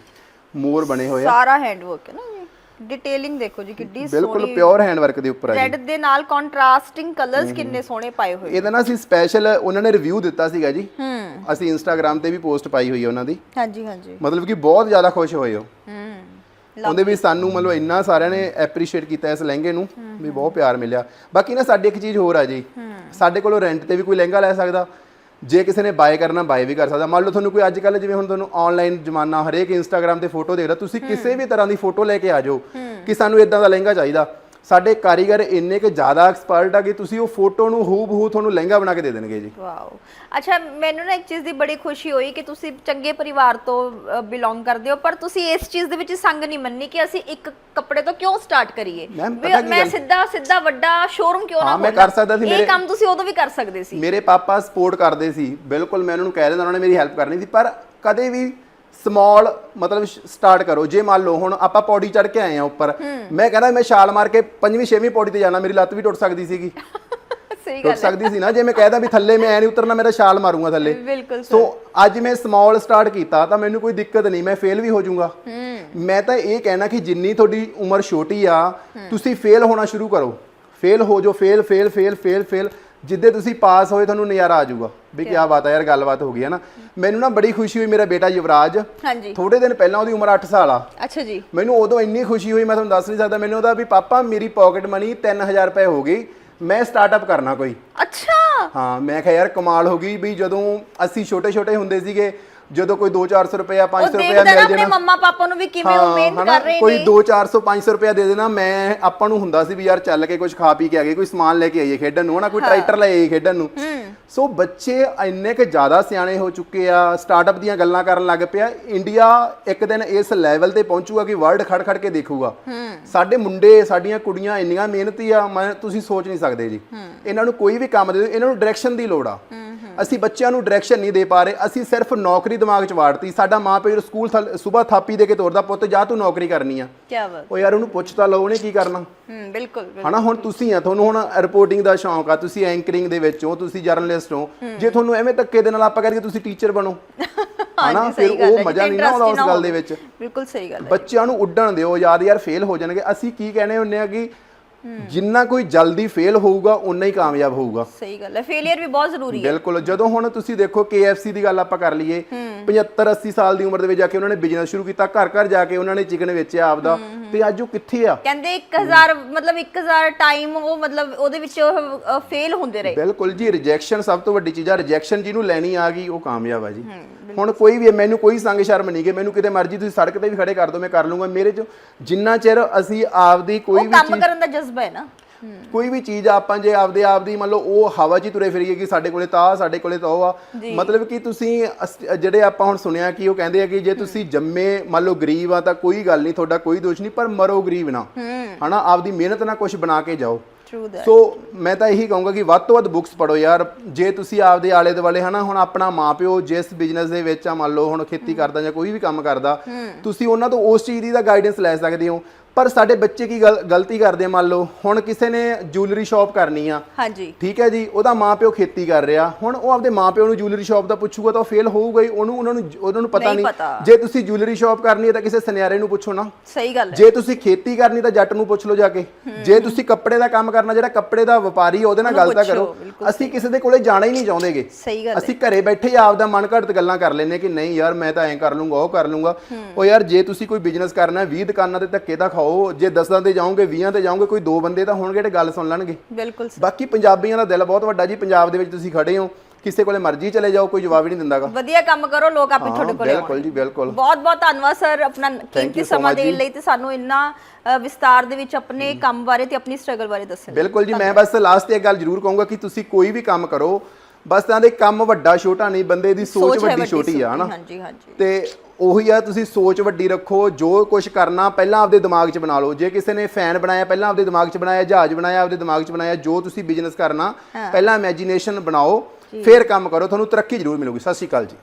ਮੋਰ ਬਣੇ ਹੋਏ ਆ। ਸਾਰਾ ਹੈਂਡ ਵਰਕ ਹੈ ਨਾ ਡਿਟੇਲਿੰਗ ਦੇਖੋ ਜੀ ਕਿੱਡੀ ਬਿਲਕੁਲ ਸੋਹਣੀ ਪਿਓਰ ਹੈਂਡ ਵਰਕ ਦੇ ਉੱਪਰ ਜੀ। ਰੈੱਡ ਦੇ ਨਾਲ ਕੰਟਰਾਸਟਿੰਗ ਕਲਰਸ ਕਿੰਨੇ ਸੋਹਣੇ ਪਾਏ ਹੋਏ। ਇਹਦਾ ਨਾ ਅਸੀਂ ਸਪੈਸ਼ਲ ਉਹਨਾਂ ਨੇ ਰਿਵਿਊ ਦਿੱਤਾ ਸੀਗਾ ਜੀ। ਹੂੰ। ਅਸੀਂ ਇੰਸਟਾਗ੍ਰam ਤੇ ਵੀ ਪੋਸਟ ਪਾਈ ਹੋਈ ਹੈ ਉਹਨਾਂ ਦੀ। ਹਾਂਜੀ ਹਾਂਜੀ। ਮਤਲਬ ਕਿ ਬਹੁਤ ਜ਼ਿਆਦਾ ਖੁਸ਼ ਹੋਏ ਹੋ। ਹੂੰ ਉਹਦੇ ਵੀ ਸਾਨੂੰ ਮਤਲਬ ਇੰਨਾ ਸਾਰਿਆਂ ਨੇ ਐਪਰੀਸ਼ੀਏਟ ਕੀਤਾ ਇਸ ਲਹਿੰਗੇ ਨੂੰ ਵੀ ਬਹੁਤ ਪਿਆਰ ਮਿਲਿਆ। ਬਾਕੀ ਨਾ ਸਾਡੇ ਇੱਕ ਚੀਜ਼ ਹੋਰ ਆ ਜੀ। ਸਾਡੇ ਕੋਲੋਂ ਰੈਂਟ ਤੇ ਵੀ ਕੋਈ ਲਹਿੰਗਾ ਲੈ ਸਕਦਾ। ਜੇ ਕਿਸੇ ਨੇ ਬਾਏ ਕਰਨਾ ਬਾਏ ਵੀ ਕਰ ਸਕਦਾ। ਮੰਨ ਲਓ ਤੁਹਾਨੂੰ ਕੋਈ ਅੱਜ ਕੱਲ ਜਿਵੇਂ ਹੁਣ ਤੁਹਾਨੂੰ ਆਨਲਾਈਨ ਜ਼ਮਾਨਾ ਹਰੇਕ ਇੰਸਟਾਗ੍ਰam ਤੇ ਫੋਟੋ ਦੇਖਦਾ ਤੁਸੀਂ ਕਿਸੇ ਵੀ ਤਰ੍ਹਾਂ ਦੀ ਫੋਟੋ ਲੈ ਕੇ ਆ ਜਾਓ ਕਿ ਸਾਨੂੰ ਇਦਾਂ ਦਾ ਲਹਿੰਗਾ ਚਾਹੀਦਾ। ਸਾਡੇ ਕਾਰੀਗਰ ਇੰਨੇ ਕਿ ਜ਼ਿਆਦਾ ਐਕਸਪਰਟ ਆ ਕਿ ਤੁਸੀਂ ਉਹ ਫੋਟੋ ਨੂੰ ਹੂ ਬਹੂ ਤੁਹਾਨੂੰ ਲਹਿੰਗਾ ਬਣਾ ਕੇ ਦੇ ਦੇਣਗੇ ਜੀ। ਵਾਓ ਅੱਛਾ ਮੈਨੂੰ ਨਾ ਇੱਕ ਚੀਜ਼ ਦੀ ਬੜੀ ਖੁਸ਼ੀ ਹੋਈ ਕਿ ਤੁਸੀਂ ਚੰਗੇ ਪਰਿਵਾਰ ਤੋਂ ਬਿਲੋਂਗ ਕਰਦੇ ਹੋ ਪਰ ਤੁਸੀਂ ਇਸ ਚੀਜ਼ ਦੇ ਵਿੱਚ ਸੰਗ ਨਹੀਂ ਮੰਨੀ ਕਿ ਅਸੀਂ ਇੱਕ ਕੱਪੜੇ ਤੋਂ ਕਿਉਂ ਸਟਾਰਟ ਕਰੀਏ? ਮੈਂ ਸਿੱਧਾ ਸਿੱਧਾ ਵੱਡਾ ਸ਼ੋਰੂਮ ਕਿਉਂ ਨਾ ਮੈਂ? ਕਰ ਸਕਦਾ ਸੀ, ਇਹ ਮੇਰੇ- ਕੰਮ ਤੁਸੀਂ ਉਦੋਂ ਵੀ ਕਰ ਸਕਦੇ ਸੀ। ਮੇਰੇ ਪਾਪਾ ਸਪੋਰਟ ਕਰਦੇ ਸੀ ਬਿਲਕੁਲ ਮੈਂ ਉਹਨਾਂ ਨੂੰ ਕਹਿ ਦਿੰਦਾ ਉਹਨਾਂ ਨੇ ਮੇਰੀ ਹੈਲਪ ਕਰਨੀ ਸੀ ਪਰ ਕਦੇ ਵੀ ਸਮਾਲ ਮਤਲਬ ਸਟਾਰਟ ਕਰੋ। ਜੇ ਮੰਨ ਲਓ ਹੁਣ ਆਪਾਂ ਪੌੜੀ ਚੜ ਕੇ ਆਏ ਆ ਉੱਪਰ ਮੈਂ ਕਹਿੰਦਾ ਮੈਂ ਛਾਲ ਮਾਰ ਕੇ ਪੰਜਵੀਂ ਛੇਵੀਂ ਪੌੜੀ ਤੇ ਜਾਣਾ ਮੇਰੀ ਲੱਤ ਵੀ ਟੁੱਟ ਸਕਦੀ ਸੀਗੀ। *laughs* ਸਹੀ ਟੁੱਟ ਗੱਲ ਸਕਦੀ ਸੀ ਨਾ ਜੇ ਮੈਂ ਕਹਿਦਾ ਵੀ ਥੱਲੇ ਮੈਂ ਐ ਨਹੀਂ ਉਤਰਨਾ ਮੇਰਾ ਛਾਲ ਮਾਰੂੰਗਾ ਥੱਲੇ। ਬਿਲਕੁਲ ਸੋ ਅੱਜ ਮੈਂ ਸਮਾਲ ਸਟਾਰਟ ਕੀਤਾ ਤਾਂ ਮੈਨੂੰ ਕੋਈ ਦਿੱਕਤ ਨਹੀਂ ਮੈਂ ਫੇਲ ਵੀ ਹੋ ਜਾਊਂਗਾ। ਮੈਂ ਤਾਂ ਇਹ ਕਹਿਣਾ ਕਿ ਜਿੰਨੀ ਤੁਹਾਡੀ ਉਮਰ ਛੋਟੀ ਆ ਤੁਸੀਂ ਫੇਲ ਹੋਣਾ ਸ਼ੁਰੂ ਕਰੋ। ਫੇਲ ਹੋ ਜੋ fail fail fail fail fail ਜਿੱਦੇ ਤੁਸੀਂ ਪਾਸ ਹੋਏ ਤੁਹਾਨੂੰ ਨਜ਼ਾਰਾ ਆ ਜਾਊਗਾ। ਵੀ ਕੀ ਬਾਤ ਆ ਯਾਰ ਗੱਲਬਾਤ ਹੋ ਗਈ ਹੈ ਨਾ। ਮੈਨੂੰ ਨਾ ਬੜੀ ਖੁਸ਼ੀ ਹੋਈ ਮੇਰਾ ਬੇਟਾ ਯੁਵਰਾਜ। ਹਾਂਜੀ। ਥੋੜੇ ਦਿਨ ਪਹਿਲਾਂ ਉਹਦੀ ਉਮਰ 8 ਸਾਲ ਆ। ਅੱਛਾ ਜੀ। ਮੈਨੂੰ ਉਦੋਂ ਇੰਨੀ ਖੁਸ਼ੀ ਹੋਈ ਮੈਂ ਤੁਹਾਨੂੰ ਦੱਸ ਨਹੀਂ ਸਕਦਾ। ਮੈਨੂੰ ਉਹਦਾ ਵੀ ਪਾਪਾ ਮੇਰੀ ਪਾਕਟ ਮਨੀ 3000 ਰੁਪਏ ਹੋ ਗਈ। ਮੈਂ ਸਟਾਰਟਅਪ ਕਰਨਾ ਕੋਈ। ਅੱਛਾ। ਹਾਂ ਮੈਂ ਕਿਹਾ ਯਾਰ ਕਮਾਲ ਹੋ ਗਈ ਵੀ ਜਦੋਂ ਅਸੀਂ ਛੋਟੇ ਛੋਟੇ ਹੁੰਦੇ ਸੀਗੇ ਜਦੋਂ ਕੋਈ 2-400 ਰੁਪਇਆ ਉਹ 500 ਰੁਪਇਆ ਮਿਲ ਆਪਣੇ ਜਾਣਾ ਮੰਮਾ ਪਾਪਾ ਨੂੰ ਵੀ ਕਿਵੇਂ ਉਹ ਮਿਹਨਤ ਕਰ ਰਹੇ ਕੋਈ ਨੇ। 2-400 500 ਰੁਪਇਆ ਦੇ ਦੇਣਾ। ਮੈਂ ਆਪਾਂ ਨੂੰ ਹੁੰਦਾ ਸੀ ਵੀ ਯਾਰ ਚੱਲ ਕੇ ਕੁਝ ਖਾ ਪੀ ਕੇ ਆ ਗਏ ਕੋਈ ਸਮਾਨ ਲੈ ਕੇ ਆਈਏ ਖੇਡਣ ਨੂੰ ਹਨਾ? ਕੋਈ ਟਰੈਕਟਰ ਲੈ ਆਈਏ ਖੇਡਣ ਨੂੰ। ਸੋ ਬੱਚੇ ਇੰਨੇ ਕਿ ਜ਼ਿਆਦਾ ਸਿਆਣੇ ਹੋ ਚੁੱਕੇ ਆ ਸਟਾਰਟਅਪ ਦੀਆਂ ਗੱਲਾਂ ਕਰਨ ਲੱਗ ਪਿਆ। ਇੰਡੀਆ ਇੱਕ ਦਿਨ ਇਸ ਲੈਵਲ ਤੇ ਪਹੁੰਚੂਗਾ ਕਿ ਵਰਲਡ ਖੜ ਖੜ ਕੇ ਦੇਖੂਗਾ। ਸਾਡੇ ਮੁੰਡੇ ਸਾਡੀਆਂ ਕੁੜੀਆਂ ਇੰਨੀਆਂ ਮਿਹਨਤੀ ਆ ਮੈਂ ਤੁਸੀਂ ਸੋਚ ਨਹੀਂ ਸਕਦੇ ਜੀ। ਇਹਨਾਂ ਨੂੰ ਕੋਈ ਵੀ ਕੰਮ ਦੇ ਦਿਓ ਇਹਨਾਂ ਨੂੰ ਡਾਇਰੈਕਸ਼ਨ ਦੀ ਲੋੜ ਆ। ਅਸੀਂ ਬੱਚਿਆਂ ਨੂੰ ਡਾਇਰੈਕਸ਼ਨ ਨਹੀਂ ਦੇ ਪਾ ਰਹੇ ਅਸੀਂ ਸਿਰਫ ਨੌਕਰੀ ਦਿਮਾਗ 'ਚ ਵਾੜਤੀ। ਸਾਡਾ ਮਾਂ ਪਿਓ ਜਦੋਂ ਸਕੂਲ ਸਵੇਰ ਥਾਪੀ ਦੇ ਕੇ ਤੋਰਦਾ ਪੁੱਤ ਜਾ ਤੂੰ ਨੌਕਰੀ ਕਰਨੀ ਆ। ਕੀ ਬਾਤ। ਉਹ ਯਾਰ ਉਹਨੂੰ ਪੁੱਛ ਤਾਂ ਲਓ ਉਹਨੇ ਕੀ ਕਰਨਾ? ਹੂੰ ਬਿਲਕੁਲ। ਹਨਾ ਹੁਣ ਤੁਸੀਂ ਆ ਤੁਹਾਨੂੰ ਹੁਣ ਰਿਪੋਰਟਿੰਗ ਦਾ ਸ਼ੌਂਕ ਆ ਤੁਸੀਂ ਐਂਕਰਿੰਗ ਦੇ ਵਿੱਚ ਹੋ ਤੁਸੀਂ ਜਰਨਲਿਸਟ ਹੋ। ਜੇ ਤੁਹਾਨੂੰ ਐਵੇਂ ਧੱਕੇ ਦੇ ਨਾਲ ਆਪਾਂ ਕਰਕੇ ਤੁਸੀਂ ਟੀਚਰ ਬਣੋ। *laughs* ਹਨਾ ਫਿਰ ਉਹ ਮਜ਼ਾ ਨਹੀਂ ਨਾ ਆਉਂਦਾ ਉਸ ਗੱਲ ਦੇ। ਵਿੱਚ। ਬਿਲਕੁਲ ਸਹੀ ਗੱਲ ਹੈ। ਬੱਚਿਆਂ ਨੂੰ ਉੱਡਣ ਦਿਓ ਯਾਦ ਯਾਰ ਫੇਲ ਹੋ ਜਾਣਗੇ। ਅਸੀਂ ਕੀ ਕਹਿੰਦੇ ਹੁੰਨੇ ਆ ਕਿ ਜਿੰਨਾ ਕੋਈ ਜਲਦੀ ਫੇਲ ਹੋਊਗਾ ਉਨਾ ਹੀ ਕਾਮਯਾਬ ਹੋਊਗਾ। ਸਹੀ ਗੱਲ ਹੈ ਫੇਲਿਅਰ ਵੀ ਬਹੁਤ ਜ਼ਰੂਰੀ ਹੈ। ਬਿਲਕੁਲ ਜਦੋਂ ਹੁਣ ਤੁਸੀਂ ਦੇਖੋ KFC ਦੀ ਗੱਲ ਆਪਾਂ ਕਰ ਲਈਏ 75 80 ਸਾਲ ਦੀ ਉਮਰ ਦੇ ਵਿੱਚ ਜਾ ਕੇ ਉਹਨਾਂ ਨੇ ਬਿਜ਼ਨਸ ਸ਼ੁਰੂ ਕੀਤਾ ਘਰ ਘਰ ਜਾ ਕੇ ਉਹਨਾਂ ਨੇ ਚਿਕਨ ਵੇਚਿਆ ਆਪਦਾ ਤੇ ਅੱਜ ਉਹ ਕਿੱਥੇ ਆ? ਕਹਿੰਦੇ 1000 ਮਤਲਬ 1000 ਟਾਈਮ ਉਹ ਮਤਲਬ ਉਹਦੇ ਵਿੱਚ ਫੇਲ ਹੁੰਦੇ ਰਹੇ। ਬਿਲਕੁਲ ਜੀ ਰਿਜੈਕਸ਼ਨ ਸਭ ਤੋਂ ਵੱਡੀ ਚੀਜ਼ ਆ ਰਿਜੈਕਸ਼ਨ ਜਿਹਨੂੰ ਲੈਣੀ ਆ ਗਈ ਉਹ ਕਾਮਯਾਬ ਆ ਜੀ। ਹੁਣ ਕੋਈ ਵੀ ਮੈਨੂੰ ਕੋਈ ਸੰਗ ਸ਼ਰਮ ਨਹੀਂ ਕਿ ਮੈਨੂੰ ਕਿਤੇ ਮਰਜ਼ੀ ਤੁਸੀਂ ਸੜਕ ਤੇ ਵੀ ਖੜੇ ਕਰ ਦਿਓ ਮੈਂ ਕਰ ਲੂੰਗਾ ਮੇਰੇ ਚ ਜਿੰਨਾ ਚਿਰ ਅਸੀਂ ਆਪਦੀ ਕੋਈ ਵੀ ਕੰਮ ਚੀਜ਼ ਕਰਨ ਦਾ ਜਜ਼ਬਾ ਹੈ ਨਾ? ਕੋਈ ਵੀ ਚੀਜ਼ ਆ, ਆਪਾਂ ਜੇ ਆਪਦੇ ਆਪ ਦੀ ਮੰਨ ਲਓ ਉਹ ਹਵਾ 'ਚ ਹੀ ਤੁਰੇ ਫਿਰੀਏ ਕਿ ਸਾਡੇ ਕੋਲੇ ਤਾਂ ਸਾਡੇ ਕੋਲੇ ਤਾਂ ਉਹ ਆ। ਮਤਲਬ ਕਿ ਤੁਸੀਂ ਅਸ- ਜਿਹੜੇ ਆਪਾਂ ਹੁਣ ਸੁਣਿਆ ਕਿ ਉਹ ਕਹਿੰਦੇ ਆ ਕਿ ਜੇ ਤੁਸੀਂ ਜੰਮੇ ਮੰਨ ਲਓ ਗਰੀਬ ਆ ਤਾਂ ਕੋਈ ਗੱਲ ਨਹੀਂ ਤੁਹਾਡਾ ਕੋਈ ਦੋਸ਼ ਨਹੀਂ ਪਰ ਮਰੋ ਗਰੀਬ ਨਾ। ਹਨਾ ਆਪਦੀ ਮਿਹਨਤ ਨਾਲ ਕੁਝ ਬਣਾ ਕੇ ਜਾਓ। ਟਰੂ ਦੈਟ ਸੋ ਮੈਂ ਤਾਂ ਇਹੀ ਕਹੂੰਗਾ ਕਿ ਵੱਧ ਤੋਂ ਵੱਧ ਬੁੱਕਸ ਪੜੋ ਯਾਰ। ਜੇ ਤੁਸੀਂ ਆਪਦੇ ਆਲੇ ਦੁਆਲੇ ਹਨਾ ਹੁਣ ਆਪਣਾ ਮਾਪਿਓ ਜਿਸ ਬਿਜ਼ਨਸ ਦੇ ਵਿੱਚ ਆ ਮੰਨ ਲਓ ਹੁਣ ਖੇਤੀ ਕਰਦਾ ਜਾਂ ਕੋਈ ਵੀ ਕੰਮ ਕਰਦਾ ਤੁਸੀਂ ਉਹਨਾਂ ਤੋਂ ਉਸ ਚੀਜ਼ ਦੀ ਦਾ ਗਾਈਡੈਂਸ ਲੈ ਸਕਦੇ ਹੋ। ਪਰ ਸਾਡੇ ਬੱਚੇ ਕੀ ਗਲ- ਗਲਤੀ ਕਰਦੇ ਆ ਮੰਨ ਲਓ ਹੁਣ ਕਿਸੇ ਨੇ ਜੁਐਲਰੀ ਸ਼ਾਪ ਕਰਨੀ ਆ। ਹਾਂਜੀ। ਠੀਕ ਹੈ ਜੀ ਉਹਦਾ ਮਾਪਿਓ ਖੇਤੀ ਕਰ ਰਿਹਾ। ਹੁਣ ਉਹ ਆਪਦੇ ਮਾਪਿਓ ਨੂੰ ਜੁਐਲਰੀ ਸ਼ਾਪ ਦਾ ਪੁੱਛੂਗਾ ਤਾਂ ਉਹ ਫੇਲ ਹੋਊਗਾ ਹੀ ਉਹਨੂੰ ਉਹਨਾਂ ਨੂੰ ਉਹਨਾਂ ਨੂੰ ਪਤਾ ਨਹੀਂ। ਜੇ ਤੁਸੀਂ ਜੁਐਲਰੀ ਸ਼ਾਪ ਕਰਨੀ ਹੈ ਤਾਂ ਕਿਸੇ ਸੁਨਿਆਰੇ ਨੂੰ ਪੁੱਛੋ ਨਾ। ਸਹੀ ਗੱਲ ਹੈ। ਜੇ ਤੁਸੀਂ ਖੇਤੀ ਕਰਨੀ ਤਾਂ ਜੱਟ ਨੂੰ ਪੁੱਛ ਲਓ ਜਾ ਕੇ। ਜੇ ਤੁਸੀਂ ਕੱਪੜੇ ਦਾ ਕੰਮ ਕਰਨਾ ਜਿਹੜਾ ਕੱਪੜੇ ਦਾ ਵਪਾਰੀ ਆ, ਉਹਦੇ ਨਾਲ ਗੱਲ ਤਾਂ ਕਰੋ। ਅਸੀਂ ਕਿਸੇ ਦੇ ਕੋਲੇ ਜਾਣਾ ਹੀ ਨਹੀਂ ਚਾਹੁੰਦੇਗੇ। ਸਹੀ ਗੱਲ ਹੈ। ਅਸੀਂ ਘਰੇ ਬੈਠੇ ਹੀ ਆਪਦਾ ਮਨ ਘੜਤ ਗੱਲਾਂ ਕਰ ਲੈਨੇ ਕਿ ਨਹੀਂ ਯਾਰ ਮੈਂ ਤਾਂ ਐਂ ਕਰ ਲੂੰਗਾ ਉਹ ਕਰ ਲੂੰਗਾ। ਉਹ ਯਾਰ ਜੇ ਤੁਸੀਂ ਕੋਈ ਬਿਜ਼ਨਸ ਕਰਨਾ ਹੈ 20 ਦੁਕਾਨਾਂ ਤੇ ਧੱਕੇ ਤਾਂ ਖਾਓ ਜੇ 10 ਤੇ ਜਾਓਗੇ 20 ਤੇ ਜਾਓਗੇ ਕੋਈ ਦੋ ਬੰਦੇ ਤਾਂ ਹੋਣਗੇ ਜਿਹੜੇ ਗੱਲ ਸੁਣ ਲੈਣਗੇ ਬਿਲਕੁਲ। ਬਾਕੀ ਪੰਜਾਬੀਆਂ ਦਾ ਦਿਲ ਬਹੁਤ ਵੱਡਾ ਜੀ ਪੰਜਾਬ ਦੇ ਵਿੱਚ ਤੁਸੀਂ ਖੜੇ ਹੋ ਕਿਸੇ ਕੋਲੇ ਮਰਜ਼ੀ ਚਲੇ ਜਾਓ ਕੋਈ ਜਵਾਬ ਹੀ ਨਹੀਂ ਦਿੰਦਾਗਾ ਵਧੀਆ ਕੰਮ ਕਰੋ ਲੋਕ ਆਪੇ ਤੁਹਾਡੇ ਕੋਲੇ ਬਿਲਕੁਲ ਜੀ ਬਿਲਕੁਲ ਬਹੁਤ ਬਹੁਤ ਧੰਨਵਾਦ ਸਰ ਆਪਣਾ ਕੀਮਤੀ ਸਮਾਂ ਦੇਣ। ਲਈ ਤੇ ਸਾਨੂੰ ਇੰਨਾ ਵਿਸਤਾਰ ਦੇ ਵਿੱਚ ਆਪਣੇ ਕੰਮ ਬਾਰੇ ਤੇ ਆਪਣੀ ਸਟਰਗਲ ਬਾਰੇ ਦੱਸਣ। ਬਿਲਕੁਲ ਜੀ ਮੈਂ ਬਸ ਲਾਸਟ ਤੇ ਇੱਕ ਗੱਲ ਜ਼ਰੂਰ ਕਹੂੰਗਾ ਕਿ ਤੁਸੀਂ ਕੋਈ ਵੀ ਕੰਮ ਕਰੋ ਬਸ ਤਾਂ ਦੇ ਕੰਮ ਵੱਡਾ ਛੋਟਾ ਨਹੀਂ ਬੰਦੇ ਦੀ ਸੋਚ ਵੱਡੀ ਛੋਟੀ ਆ ਹਨਾ? ਹਾਂਜੀ ਹਾਂਜੀ। ਤੇ ਉਹੀ ਆ ਤੁਸੀਂ ਸੋਚ ਵੱਡੀ ਰੱਖੋ ਜੋ ਕੁਝ ਕਰਨਾ ਪਹਿਲਾਂ ਆਪਦੇ ਦਿਮਾਗ 'ਚ ਬਣਾ ਲਓ। ਜੇ ਕਿਸੇ ਨੇ ਫੈਨ ਬਣਾਇਆ ਪਹਿਲਾਂ ਆਪਦੇ ਦਿਮਾਗ 'ਚ ਬਣਾਇਆ ਜਹਾਜ਼ ਬਣਾਇਆ ਆਪਦੇ ਦਿਮਾਗ 'ਚ ਬਣਾਇਆ ਜੋ ਤੁਸੀਂ ਬਿਜ਼ਨਸ ਕਰਨਾ ਪਹਿਲਾਂ ਇਮੇਜਿਨੇਸ਼ਨ ਬਣਾਓ ਫਿਰ ਕੰਮ ਕਰੋ। ਤੁਹਾਨੂੰ ਤਰੱਕੀ ਜ਼ਰੂਰ ਮਿਲੂਗੀ। ਸਤਿ ਸ਼੍ਰੀ ਅਕਾਲ ਜੀ।